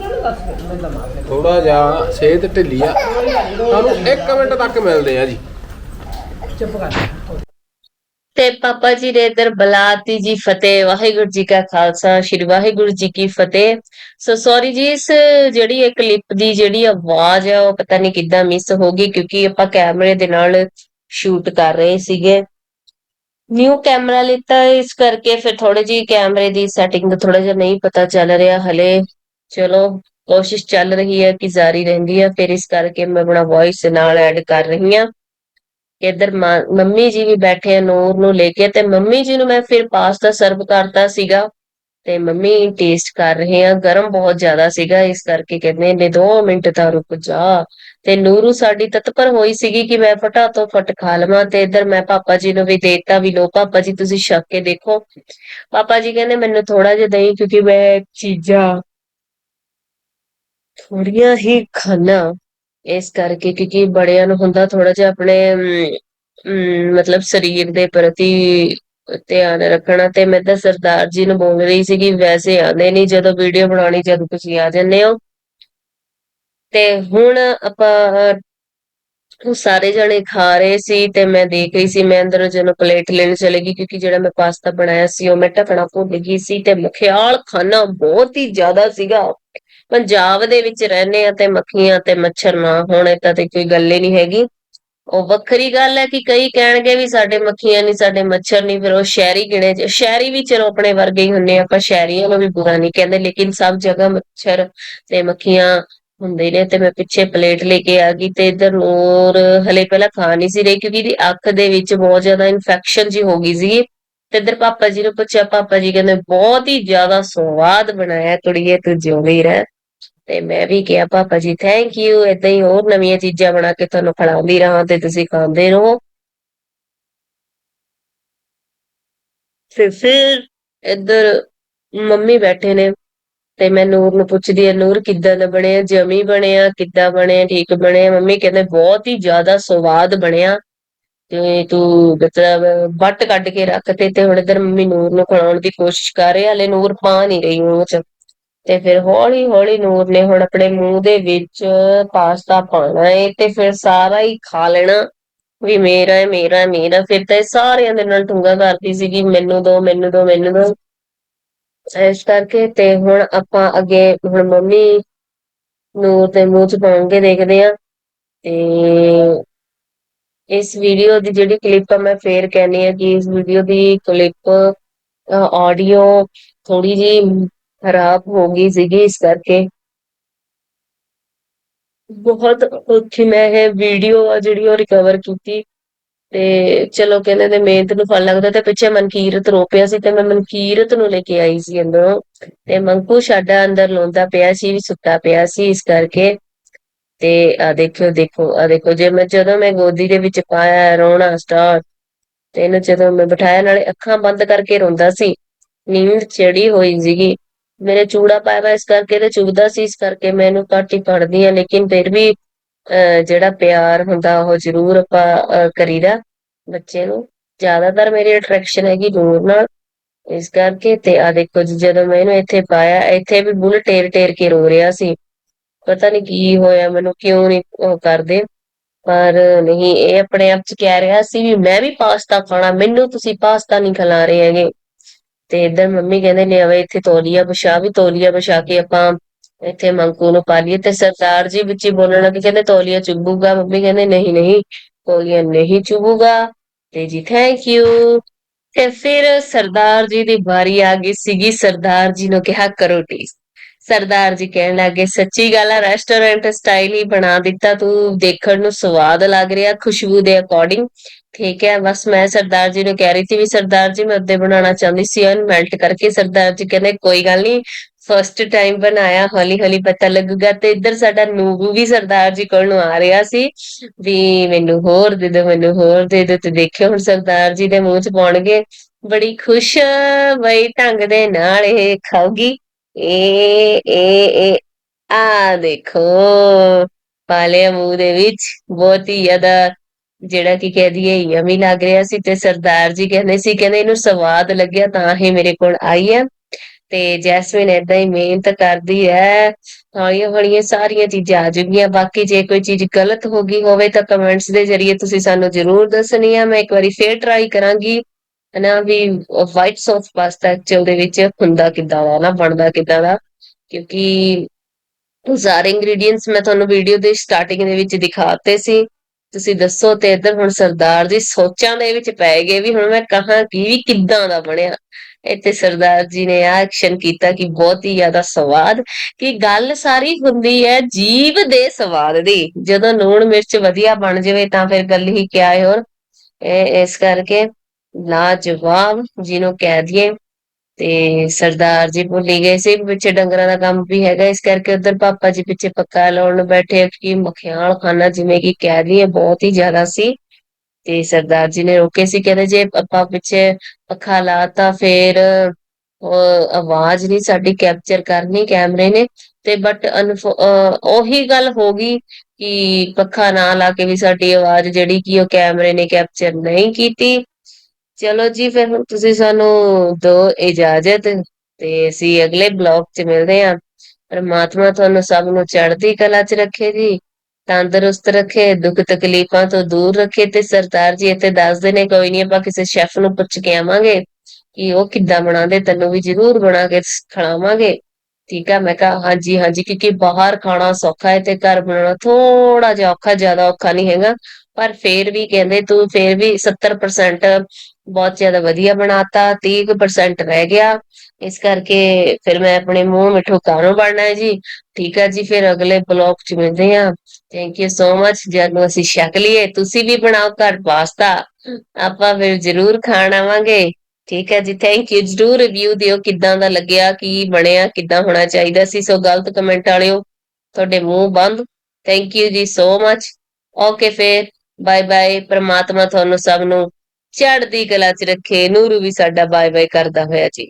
ਨੂੰ ਦੱਸ ਮੈਂ ਦੇ
ਥੋੜਾ ਜਿਹਾ ਸਿਹਤ ਢਿੱਲੀ ਆ। ਤੁਹਾਨੂੰ 1 ਮਿੰਟ ਤੱਕ ਮਿਲਦੇ ਆ ਜੀ।
ਚੁੱਪ ਕਰ
ਤੇ ਪਾਪਾ ਜੀ ਨੇ ਇਧਰ ਬਲਾਤੀ ਜੀ ਫਤਿਹ ਵਾਹਿਗੁਰੂ ਜੀ ਕਾ ਖਾਲਸਾ ਸ੍ਰੀ ਵਾਹਿਗੁਰੂ ਜੀ ਕੀ ਫਤਿਹ। ਸੋ ਸੌਰੀ ਜੀ ਇਸ ਜਿਹੜੀ ਇਹ ਕਲਿੱਪ ਦੀ ਜਿਹੜੀ ਆਵਾਜ਼ ਆ ਉਹ ਪਤਾ ਨਹੀਂ ਕਿੱਦਾਂ ਮਿਸ ਹੋ ਗਈ ਕਿਉਂਕਿ ਆਪਾਂ ਕੈਮਰੇ ਦੇ ਨਾਲ ਸ਼ੂਟ ਕਰ ਰਹੇ ਸੀਗੇ। ਨਿਊ ਕੈਮਰਾ ਲਿੱਤਾ ਇਸ ਕਰਕੇ ਫਿਰ ਥੋੜੀ ਜੀ ਕੈਮਰੇ ਦੀ ਸੈਟਿੰਗ ਦਾ ਥੋੜਾ ਜਿਹਾ ਨਹੀਂ ਪਤਾ ਚੱਲ ਰਿਹਾ ਹਲੇ। ਚਲੋ ਕੋਸ਼ਿਸ਼ ਚੱਲ ਰਹੀ ਹੈ ਕਿ ਜਾਰੀ ਰਹਿੰਦੀ ਹੈ। ਫਿਰ ਇਸ ਕਰਕੇ ਮੈਂ ਆਪਣਾ ਵੌਇਸ ਨਾਲ ਐਡ ਕਰ ਰਹੀ ਹਾਂ ਇੱਧਰ ਮੰਮੀ ਜੀ ਵੀ ਬੈਠੇ ਆ ਨੂਰ ਨੂੰ ਲੈ ਕੇ ਤੇ ਮੰਮੀ ਜੀ ਨੂੰ ਮੈਂ ਫਿਰ ਪਾਸਤਾ ਸਰਵ ਕਰਤਾ ਸੀਗਾ ਤੇ ਮੰਮੀ ਟੇਸਟ ਕਰ ਰਹੇ ਆ। ਗਰਮ ਬਹੁਤ ਜ਼ਿਆਦਾ ਸੀਗਾ, ਇਸ ਕਰਕੇ ਕਹਿੰਦੇ ਨੇ 2 ਮਿੰਟ ਤਾਂ ਰੁਕ ਜਾ। ਤੇ ਨੂਰੂ ਸਾਡੀ ਤਤਪਰ ਹੋਈ ਸੀਗੀ ਕਿ ਮੈਂ ਫਟਾ ਤੋਂ ਫਟ ਖਾ ਲਵਾਂ ਤੇ ਇੱਧਰ ਮੈਂ ਪਾਪਾ ਜੀ ਨੂੰ ਵੀ ਦੇਤਾ ਵੀ ਲੋ ਪਾਪਾ ਜੀ ਤੁਸੀਂ ਛਕ ਕੇ ਦੇਖੋ। ਪਾਪਾ ਜੀ ਕਹਿੰਦੇ ਮੈਨੂੰ ਥੋੜਾ ਜਿਹਾ ਦਹੀਂ ਕਿਉਂਕਿ ਮੈਂ ਚੀਜ਼ਾਂ ਥੋੜੀਆਂ ਹੀ ਖਾਣਾ ਇਸ ਕਰਕੇ ਕਿਉਂਕਿ ਬੜਿਆਂ ਨੂੰ ਹੁੰਦਾ ਥੋੜਾ ਜਿਹਾ ਆਪਣੇ ਅਮ, ਮਤਲਬ ਸਰੀਰ ਦੇ ਪ੍ਰਤੀ ਧਿਆਨ ਰੱਖਣਾ ਤੇ ਮੈਂ ਤਾਂ ਸਰਦਾਰ ਜੀ ਨੂੰ ਬੋਲ ਰਹੀ ਸੀ ਕਿ ਵੈਸੇ ਆਉਂਦੇ ਨਹੀਂ ਜਦੋਂ ਵੀਡੀਓ ਬਣਾਉਣੀ ਜਦੋਂ ਤੁਸੀਂ ਆ ਜਾਂਦੇ ਹੋ। ਤੇ ਹੁਣ ਆਪਾਂ ਉਹ ਸਾਰੇ ਜਣੇ ਖਾ ਰਹੇ ਸੀ ਤੇ ਮੈਂ ਦੇਖ ਰਹੀ ਸੀ ਮੈਂ ਅੰਦਰ ਜਦੋਂ ਪਲੇਟ ਲੈਣ ਚਲੇ ਗਈ ਕਿਉਂਕਿ ਜਿਹੜਾ ਮੈਂ ਪਾਸਤਾ ਬਣਾਇਆ ਸੀ ਉਹ ਮੈਂ ਢਕਣਾ ਭੁੱਲ ਗਈ ਸੀ ਤੇ ਮਖਿਆਲ ਖਾਣਾ ਬਹੁਤ ਹੀ ਜ਼ਿਆਦਾ ਸੀਗਾ। ਪੰਜਾਬ ਦੇ ਵਿੱਚ ਰਹਿੰਦੇ ਆ ਤੇ ਮੱਖੀਆਂ ਤੇ ਮੱਛਰ ਨਾ ਹੋਣ ਤਾਂ ਤੇ ਕੋਈ ਗੱਲ ਹੀ ਨਹੀਂ ਹੈਗੀ। ਉਹ ਵੱਖਰੀ ਗੱਲ ਹੈ ਕਿ ਕਈ ਕਹਿਣਗੇ ਵੀ ਸਾਡੇ ਮੱਖੀਆਂ ਨਹੀਂ ਸਾਡੇ ਮੱਛਰ ਨਹੀਂ ਫਿਰ ਉਹ ਸ਼ਹਿਰੀ ਗਿਣੇ ਜ- ਸ਼ਹਿਰੀ ਵੀ ਚਲੋ ਆਪਣੇ ਵਰਗੇ ਹੀ ਹੁੰਨੇ ਆ, ਆਪਾਂ ਸ਼ਹਿਰੀਆਂ ਨੂੰ ਵੀ ਬੁਰਾ ਨਹੀਂ ਕਹਿੰਦੇ ਲੇਕਿਨ ਸਭ ਜਗ੍ਹਾ ਮੱਛਰ ਤੇ ਮੱਖੀਆਂ ਹੁੰਦੇ ਨੇ ਤੇ ਮੈਂ ਪਿੱਛੇ ਪਲੇਟ ਲੈ ਕੇ ਆ ਗਈ ਤੇ ਇਧਰ ਨੂਰ ਹਲੇ ਪਹਿਲਾਂ ਖਾ ਨਹੀਂ ਸੀ ਰਹੀ ਕਿਉਂਕਿ ਇਹਦੀ ਅੱਖ ਦੇ ਵਿੱਚ ਬਹੁਤ ਜ਼ਿਆਦਾ ਇਨਫੈਕਸ਼ਨ ਜੀ ਹੋ ਗਈ ਸੀ। ਤੇ ਇਧਰ ਪਾਪਾ ਜੀ ਨੂੰ ਪੁੱਛਿਆ ਪਾਪਾ ਜੀ ਕਹਿੰਦੇ ਬਹੁਤ ਹੀ ਜ਼ਿਆਦਾ ਸਵਾਦ ਬਣਾਇਆ ਕੁੜੀਏ ਤੂੰ ਜਿਉਂਦੀ ਰਹਿ। ਤੇ ਮੈਂ ਵੀ ਕਿਹਾ, ਪਾਪਾ ਜੀ ਥੈਂਕ ਯੂ ਏਦਾਂ ਹੀ ਹੋਰ ਨਵੀਆਂ ਚੀਜ਼ਾਂ ਬਣਾ ਕੇ ਤੁਹਾਨੂੰ ਖਿਲਾਉਂਦੀ ਰਹਾਂ ਤੇ ਤੁਸੀਂ ਖਾਂਦੇ ਰਹੋ। ਫਿਰ ਫਿਰ ਇੱਧਰ ਮੰਮੀ ਬੈਠੇ ਨੇ ਤੇ ਮੈਂ ਨੂਰ ਨੂੰ ਪੁੱਛਦੀ ਆ ਨੂਰ, ਕਿੱਦਾਂ ਦਾ ਬਣਿਆ? ਜਮੀ ਬਣਿਆ? ਕਿੱਦਾਂ ਬਣਿਆ? ਠੀਕ ਬਣਿਆ? ਮੰਮੀ ਕਹਿੰਦੇ, ਬਹੁਤ ਹੀ ਜ਼ਿਆਦਾ ਸਵਾਦ ਬਣਿਆ ਤੇ ਤੂੰ ਮਤਲਬ ਵੱਟ ਕੱਢ ਕੇ ਰੱਖ ਤੇ ਤੇ ਹੁਣ ਇੱਧਰ ਮੰਮੀ ਨੂਰ ਨੂੰ ਖਿਲਾਉਣ ਦੀ ਕੋਸ਼ਿਸ਼ ਕਰ ਰਹੀ ਹਲੇ ਨੂਰ ਪਾ ਨਹੀਂ ਰਹੀ ਮੂੰਹ ਚ। ਤੇ ਫਿਰ ਹੌਲੀ ਹੌਲੀ ਨੂਰ ਨੇ ਹੁਣ ਆਪਣੇ ਮੂੰਹ ਦੇ ਵਿੱਚ ਪਾਸਤਾ ਪਾਣਾ ਹੈ ਤੇ ਫਿਰ ਸਾਰਾ ਹੀ ਖਾ ਲੈਣਾ। ਵੀ ਮੇਰਾ ਹੈ ਮੇਰਾ ਹੈ ਮੇਰਾ। ਫਿਰ ਤਾਂ ਇਹ ਸਾਰਿਆਂ ਦੇ ਨਾਲ ਠੁੰਗਾ ਕਰਦੀ ਸੀ ਮੈਨੂੰ ਦੋ ਮੈਨੂੰ ਦੋ ਮੈਨੂੰ ਦੋ। ਇਸ ਕਰਕੇ ਤੇ ਹੁਣ ਆਪਾਂ ਅੱਗੇ, ਹੁਣ ਮੰਮੀ ਨੂਰ ਦੇ ਮੂੰਹ ਚ ਪਾਉਂਗੇ ਦੇਖਦੇ ਆ। ਤੇ ਇਸ ਵੀਡੀਓ ਦੀ ਜਿਹੜੀ ਕਲਿੱਪ ਆ, ਮੈਂ ਫੇਰ ਕਹਿੰਨੀ ਆ ਕਿ ਇਸ ਵੀਡੀਓ ਦੀ ਕਲਿੱਪ ਆਡੀਓ ਥੋੜੀ ਜੀ ਖਰਾਬ ਹੋ ਗਈ ਸੀਗੀ ਇਸ ਕਰਕੇ। ਬਹੁਤ ਔਖੀ ਮੈਂ ਇਹ ਵੀਡੀਓ ਆ ਜਿਹੜੀ ਉਹ ਰਿਕਵਰ ਕੀਤੀ। ਤੇ ਚਲੋ ਕਹਿੰਦੇ ਤੇ ਮਿਹਨਤ ਨੂੰ ਫਲ ਲੱਗਦਾ ਤੇ ਪਿੱਛੇ ਮਨਕੀਰਤ ਰੋ ਪਿਆ ਸੀ ਤੇ ਮੈਂ ਮਨਕੀਰਤ ਨੂੰ ਲੈ ਕੇ ਆਈ ਸੀ ਅੰਦਰੋਂ। ਤੇ ਮੰਕੂ ਸਾਡਾ ਅੰਦਰ ਲੋਂਦਾ ਪਿਆ ਸੀ, ਵੀ ਸੁੱਤਾ ਪਿਆ ਸੀ ਇਸ ਕਰਕੇ। ਤੇ ਆ ਦੇਖਿਓ, ਦੇਖੋ ਆ ਦੇਖੋ, ਜੇ ਮੈਂ ਜਦੋਂ ਮੈਂ ਗੋਦੀ ਦੇ ਵਿੱਚ ਪਾਇਆ ਰੋਣਾ ਸਟਾਰਟ ਤੇ ਇਹਨੂੰ ਜਦੋਂ ਮੈਂ ਬਿਠਾਇਆ, ਨਾਲੇ ਅੱਖਾਂ ਬੰਦ ਕਰਕੇ ਰੋਂਦਾ ਸੀ। ਨੀਂਦ ਚੜੀ ਹੋਈ ਸੀਗੀ। ਮੇਰੇ ਚੂੜਾ ਪਾਇਆ ਵਾ ਇਸ ਕਰਕੇ ਤੇ ਚੁਭਦਾ ਸੀ, ਇਸ ਕਰਕੇ ਮੈਂ ਇਹਨੂੰ ਘੱਟ ਹੀ ਪੜਦੀ ਆ ਲੇਕਿਨ ਫਿਰ ਵੀ ਜਿਹੜਾ ਪਿਆਰ ਹੁੰਦਾ ਉਹ ਜ਼ਰੂਰ ਆਪਾਂ ਕਰੀਦਾ ਬੱਚੇ ਨੂੰ। ਜ਼ਿਆਦਾਤਰ ਮੇਰੀ ਅਟਰੈਕਸ਼ਨ ਹੈਗੀ ਨੂਰ ਨਾਲ, ਇਸ ਕਰਕੇ ਤੇ ਆ ਦੇਖੋ ਜੀ, ਜਦੋਂ ਮੈਂ ਇਹਨੂੰ ਇੱਥੇ ਪਾਇਆ, ਇੱਥੇ ਵੀ ਬੁੱਲ ਟੇਰ ਟੇਰ ਕੇ ਰੋ ਰਿਹਾ ਸੀ। ਪਤਾ ਨਹੀਂ ਕੀ ਹੋਇਆ, ਮੈਨੂੰ ਕਿਉਂ ਨਹੀਂ ਉਹ ਕਰਦੇ, ਪਰ ਨਹੀਂ, ਇਹ ਆਪਣੇ ਆਪ ਚ ਕਹਿ ਰਿਹਾ ਸੀ ਵੀ ਮੈਂ ਵੀ ਪਾਸਤਾ ਖਾਣਾ, ਮੈਨੂੰ ਤੁਸੀਂ ਪਾਸਤਾ ਨਹੀਂ ਖਿਲਾ ਰਹੇ ਹੈਗੇ। ਤੇ ਇਧਰ ਮੰਮੀ ਕਹਿੰਦੇ ਨੇ ਆਵੇ ਇੱਥੇ ਤੌਲੀਆ ਵਿਛਾ, ਵੀ ਤੌਲੀਆ ਵਿਛਾ ਕੇ ਆਪਾਂ ਇੱਥੇ ਮੰਕੂ ਨੂੰ ਪਾ ਲਈਏ ਤੇ ਸਰਦਾਰ ਜੀ ਵਿੱਚ ਹੀ ਬੋਲਣ ਲੱਗੇ, ਕਹਿੰਦੇ ਤੌਲੀਆ ਚੁੱਭੂਗਾ। ਮੰਮੀ ਕਹਿੰਦੇ, ਨਹੀਂ ਨਹੀਂ, ਤੌਲੀਆ ਨਹੀਂ ਚੁੱਭੂਗਾ। ਤੇ ਜੀ ਥੈਂਕ ਯੂ ਤੇ ਫਿਰ ਸਰਦਾਰ ਜੀ ਦੀ ਵਾਰੀ ਆ ਗਈ ਸੀਗੀ। ਸਰਦਾਰ ਜੀ ਨੂੰ ਕਿਹਾ, ਕਰੋ ਟੇਸਟ ਸਰਦਾਰ ਜੀ ਕਹਿਣ ਲੱਗੇ, ਸੱਚੀ ਗੱਲ ਆ ਰੈਸਟੋਰੈਂਟ ਸਟਾਈਲ ਹੀ ਬਣਾ ਦਿੱਤਾ ਤੂੰ। ਦੇਖਣ ਨੂੰ ਸਵਾਦ ਲੱਗ ਰਿਹਾ, ਖੁਸ਼ਬੂ ਦੇ ਅਕੋਰਡਿੰਗ ਠੀਕ ਹੈ, ਬਸ ਮੈਂ ਸਰਦਾਰ ਜੀ ਨੂੰ ਕਹਿ ਰਹੀ ਸੀ ਵੀ ਸਰਦਾਰ ਜੀ, ਮੈਂ ਉੱਦੇ ਬਣਾਉਣਾ ਚਾਹੁੰਦੀ ਸੀ ਉਹਨੂੰ ਮੈਲਟ ਕਰਕੇ। ਸਰਦਾਰ ਜੀ ਕਹਿੰਦੇ, ਕੋਈ ਗੱਲ ਨਹੀਂ ਫਸਟ ਟਾਈਮ ਬਣਾਇਆ ਹੌਲੀ ਹੌਲੀ ਪਤਾ ਲੱਗੂਗਾ। ਤੇ ਇੱਧਰ ਸਾਡਾ ਨੂਰੂ ਵੀ ਸਰਦਾਰ ਜੀ ਕੋਲ ਨੂੰ ਆ ਰਿਹਾ ਸੀ ਵੀ ਮੈਨੂੰ ਹੋਰ ਦੇ ਦਿਓ, ਮੈਨੂੰ ਹੋਰ ਦੇ ਦਿਓ। ਤੇ ਦੇਖਿਓ ਹੁਣ ਸਰਦਾਰ ਜੀ ਦੇ ਮੂੰਹ 'ਚ ਪਾਉਣਗੇ। ਬੜੀ ਖੁਸ਼ ਬਈ ਢੰਗ ਦੇ ਨਾਲ ਇਹ ਖਾਊਗੀ। ਇਹ ਇਹ ਇਹ ਆ ਦੇਖੋ ਪਾਲੇ ਮੂੰਹ ਦੇ ਵਿੱਚ। ਬਹੁਤ ਹੀ ਜ਼ਿਆਦਾ ਜਿਹੜਾ ਕਿ ਕਹਿ ਦਈਏ ਯਮੀ ਲੱਗ ਰਿਹਾ ਸੀ ਤੇ ਸਰਦਾਰ ਜੀ ਕਹਿੰਦੇ ਸੀ, ਕਹਿੰਦੇ ਇਹਨੂੰ ਸਵਾਦ ਲੱਗਿਆ ਤਾਂ ਹੀ ਮੇਰੇ ਕੋਲ ਆਈ ਹੈ। ਤੇ ਜੈਸਮਿਨ ਏਦਾਂ ਹੀ ਮਿਹਨਤ ਕਰਦੀ ਹੈ ਹੌਲੀ ਹੌਲੀ ਸਾਰੀਆਂ ਚੀਜ਼ਾਂ ਆ ਜੂਗੀਆਂ ਬਾਕੀ ਜੇ ਕੋਈ ਚੀਜ਼ ਗਲਤ ਹੋ ਗਈ ਹੋਵੇ ਤਾਂ ਕਮੈਂਟਸ ਦੇ ਜ਼ਰੀਏ ਤੁਸੀਂ ਸਾਨੂੰ ਜ਼ਰੂਰ ਦੱਸਣੀ ਆ ਮੈਂ ਇੱਕ ਵਾਰੀ ਫੇਰ ਟਰਾਈ ਕਰਾਂਗੀ ਹਨਾ ਵੀ ਵਾਈਟ ਸੌਸ ਪਾਸਤਾ ਐਕਚੁਅਲ ਦੇ ਵਿੱਚ ਹੁੰਦਾ ਕਿਦਾਂ ਦਾ ਨਾ ਬਣਦਾ ਕਿੱਦਾਂ ਦਾ ਕਿਉਂਕਿ ਸਾਰੇ ਇੰਗਰੀਡੀਅੰਟਸ ਮੈਂ ਤੁਹਾਨੂੰ ਵੀਡੀਓ ਦੇ ਸਟਾਰਟਿੰਗ ਦੇ ਵਿੱਚ ਦਿਖਾਤੇ ਸੀ। ਤੁਸੀਂ ਦੱਸੋ ਤੇ ਇੱਧਰ ਹੁਣ ਸਰਦਾਰ ਜੀ ਸੋਚਾਂ ਦੇ ਵਿੱਚ ਪੈ ਗਏ ਵੀ ਹੁਣ ਮੈਂ ਕਹਾਂ ਕੀ, ਵੀ ਕਿੱਦਾਂ ਦਾ ਬਣਿਆ। ਇੱਥੇ ਸਰਦਾਰ ਜੀ ਨੇ ਆ ਐਕਸ਼ਨ ਕੀਤਾ ਕਿ ਬਹੁਤ ਹੀ ਜ਼ਿਆਦਾ ਸਵਾਦ, ਕਿ ਗੱਲ ਸਾਰੀ ਹੁੰਦੀ ਹੈ ਜੀਭ ਦੇ ਸਵਾਦ ਦੀ। ਜਦੋਂ ਲੂਣ ਮਿਰਚ ਵਧੀਆ ਬਣ ਜਾਵੇ ਤਾਂ ਫਿਰ ਗੱਲ ਹੀ ਕਿਆ ਹੈ ਹੋਰ? ਇਸ ਕਰਕੇ ਲਾਜਵਾਬ ਜਿਹਨੂੰ ਕਹਿ ਦਈਏ ਤੇ ਸਰਦਾਰ ਜੀ ਭੁੱਲੀ ਗਏ ਸੀ ਪਿੱਛੇ ਡੰਗਰਾਂ ਦਾ ਕੰਮ ਵੀ ਹੈਗਾ, ਇਸ ਕਰਕੇ ਉੱਧਰ ਪਾਪਾ ਜੀ ਪਿੱਛੇ ਪੱਕਾ ਲਾਉਣ ਬੈਠੇ ਕਿ ਮਖਿਆਲ ਖਾਨਾ ਜਿਵੇਂ ਕਿ ਕਹਿ ਦਈਏ ਬਹੁਤ ਹੀ ਜ਼ਿਆਦਾ ਸੀ। ਤੇ ਸਰਦਾਰ ਜੀ ਨੇ ਰੋਕੇ ਸੀ, ਕਹਿੰਦੇ ਜੇ ਆਪਾਂ ਪਿੱਛੇ ਪੱਖਾ ਲਾਤਾ ਫੇਰ ਆਵਾਜ਼ ਨਹੀਂ ਸਾਡੀ ਕੈਪਚਰ ਕਰਨੀ, ਕੈਮਰੇ ਨੇ। ਤੇ ਬਟ ਉਹੀ ਗੱਲ ਹੋ ਗਈ ਕਿ ਪੱਖਾ ਨਾ ਲਾ ਕੇ ਵੀ ਸਾਡੀ ਆਵਾਜ਼ ਜਿਹੜੀ ਕਿ ਉਹ ਕੈਮਰੇ ਨੇ ਕੈਪਚਰ ਨਹੀਂ ਕੀਤੀ। ਚਲੋ ਜੀ, ਫਿਰ ਹੁਣ ਤੁਸੀਂ ਸਾਨੂੰ ਦਿਓ ਇਜਾਜ਼ਤ ਤੇ ਅਸੀਂ ਅਗਲੇ ਬਲੌਗ 'ਚ ਮਿਲਦੇ ਹਾਂ। ਪਰਮਾਤਮਾ ਤੁਹਾਨੂੰ ਸਭ ਨੂੰ ਚੜ੍ਹਦੀ ਕਲਾ 'ਚ ਰੱਖੇ ਜੀ, ਤੰਦਰੁਸਤ ਰੱਖੇ, ਦੁੱਖ ਤਕਲੀਫਾਂ ਤੋਂ ਦੂਰ ਰੱਖੇ ਤੇ ਸਰਦਾਰ ਜੀ ਇੱਥੇ ਦੱਸਦੇ ਨੇ, ਕੋਈ ਨਹੀਂ ਆਪਾਂ ਕਿਸੇ ਸ਼ੈਫ ਨੂੰ ਪੁੱਛ ਕੇ ਆਵਾਂਗੇ ਕਿ ਉਹ ਕਿੱਦਾਂ ਬਣਾਉਂਦੇ, ਤੈਨੂੰ ਵੀ ਜ਼ਰੂਰ ਬਣਾ ਕੇ ਖਿਲਾਵਾਂਗੇ ਠੀਕ ਆ, ਮੈਂ ਕਿਹਾ ਹਾਂਜੀ ਹਾਂਜੀ, ਕਿਉਂਕਿ ਬਾਹਰ ਖਾਣਾ ਸੌਖਾ ਹੈ ਤੇ ਘਰ ਬਣਾਉਣਾ ਥੋੜਾ ਜਿਹਾ ਔਖਾ, ਜ਼ਿਆਦਾ ਔਖਾ ਨਹੀਂ ਹੈਗਾ। ਪਰ ਫੇਰ ਵੀ ਕਹਿੰਦੇ, ਤੂੰ ਫੇਰ ਵੀ 70% ਬਹੁਤ ਜ਼ਿਆਦਾ ਵਧੀਆ ਬਣਾਤਾ 30% ਰਹਿ ਗਿਆ। ਇਸ ਕਰਕੇ ਫਿਰ ਮੈਂ ਆਪਣੇ ਮੂੰਹ ਮਿੱਠੂ ਕਾਹਨੂੰ ਬਣਨਾ ਹੈ ਜੀ? ਠੀਕ ਹੈ ਜੀ, ਫਿਰ ਅਗਲੇ ਬਲੌਗ 'ਚ ਮਿਲਦੇ ਹਾਂ। ਥੈਂਕ ਯੂ ਸੋ ਮਚ ਜਦੋਂ ਅਸੀਂ ਛਕ ਲਈਏ, ਤੁਸੀਂ ਵੀ ਬਣਾਓ ਘਰ ਪਾਸਤਾ। ਆਪਾਂ ਫਿਰ ਜ਼ਰੂਰ ਖਾਣ ਆਵਾਂਗੇ। ਠੀਕ ਹੈ ਜੀ ਥੈਂਕ ਯੂ ਜਰੂਰ ਰਿਵਿਊ ਦਿਓ ਕਿੱਦਾਂ ਦਾ ਲੱਗਿਆ, ਕੀ ਬਣਿਆ, ਕਿੱਦਾਂ ਹੋਣਾ ਚਾਹੀਦਾ ਸੀ। ਸੋ ਗਲਤ ਕਮੈਂਟ ਵਾਲਿਓ, ਤੁਹਾਡੇ ਮੂੰਹ ਬੰਦ। ਥੈਂਕ ਯੂ ਜੀ ਸੋ ਮਚ ਓਕੇ ਫਿਰ। ਬਾਏ ਬਾਏ ਪ੍ਰਮਾਤਮਾ ਤੁਹਾਨੂੰ ਸਭ ਨੂੰ ਚੜ੍ਹਦੀ ਕਲਾ 'ਚ ਰੱਖੇ ਨੂਰੂ ਵੀ ਸਾਡਾ ਬਾਏ ਬਾਏ ਕਰਦਾ ਹੋਇਆ ਜੀ।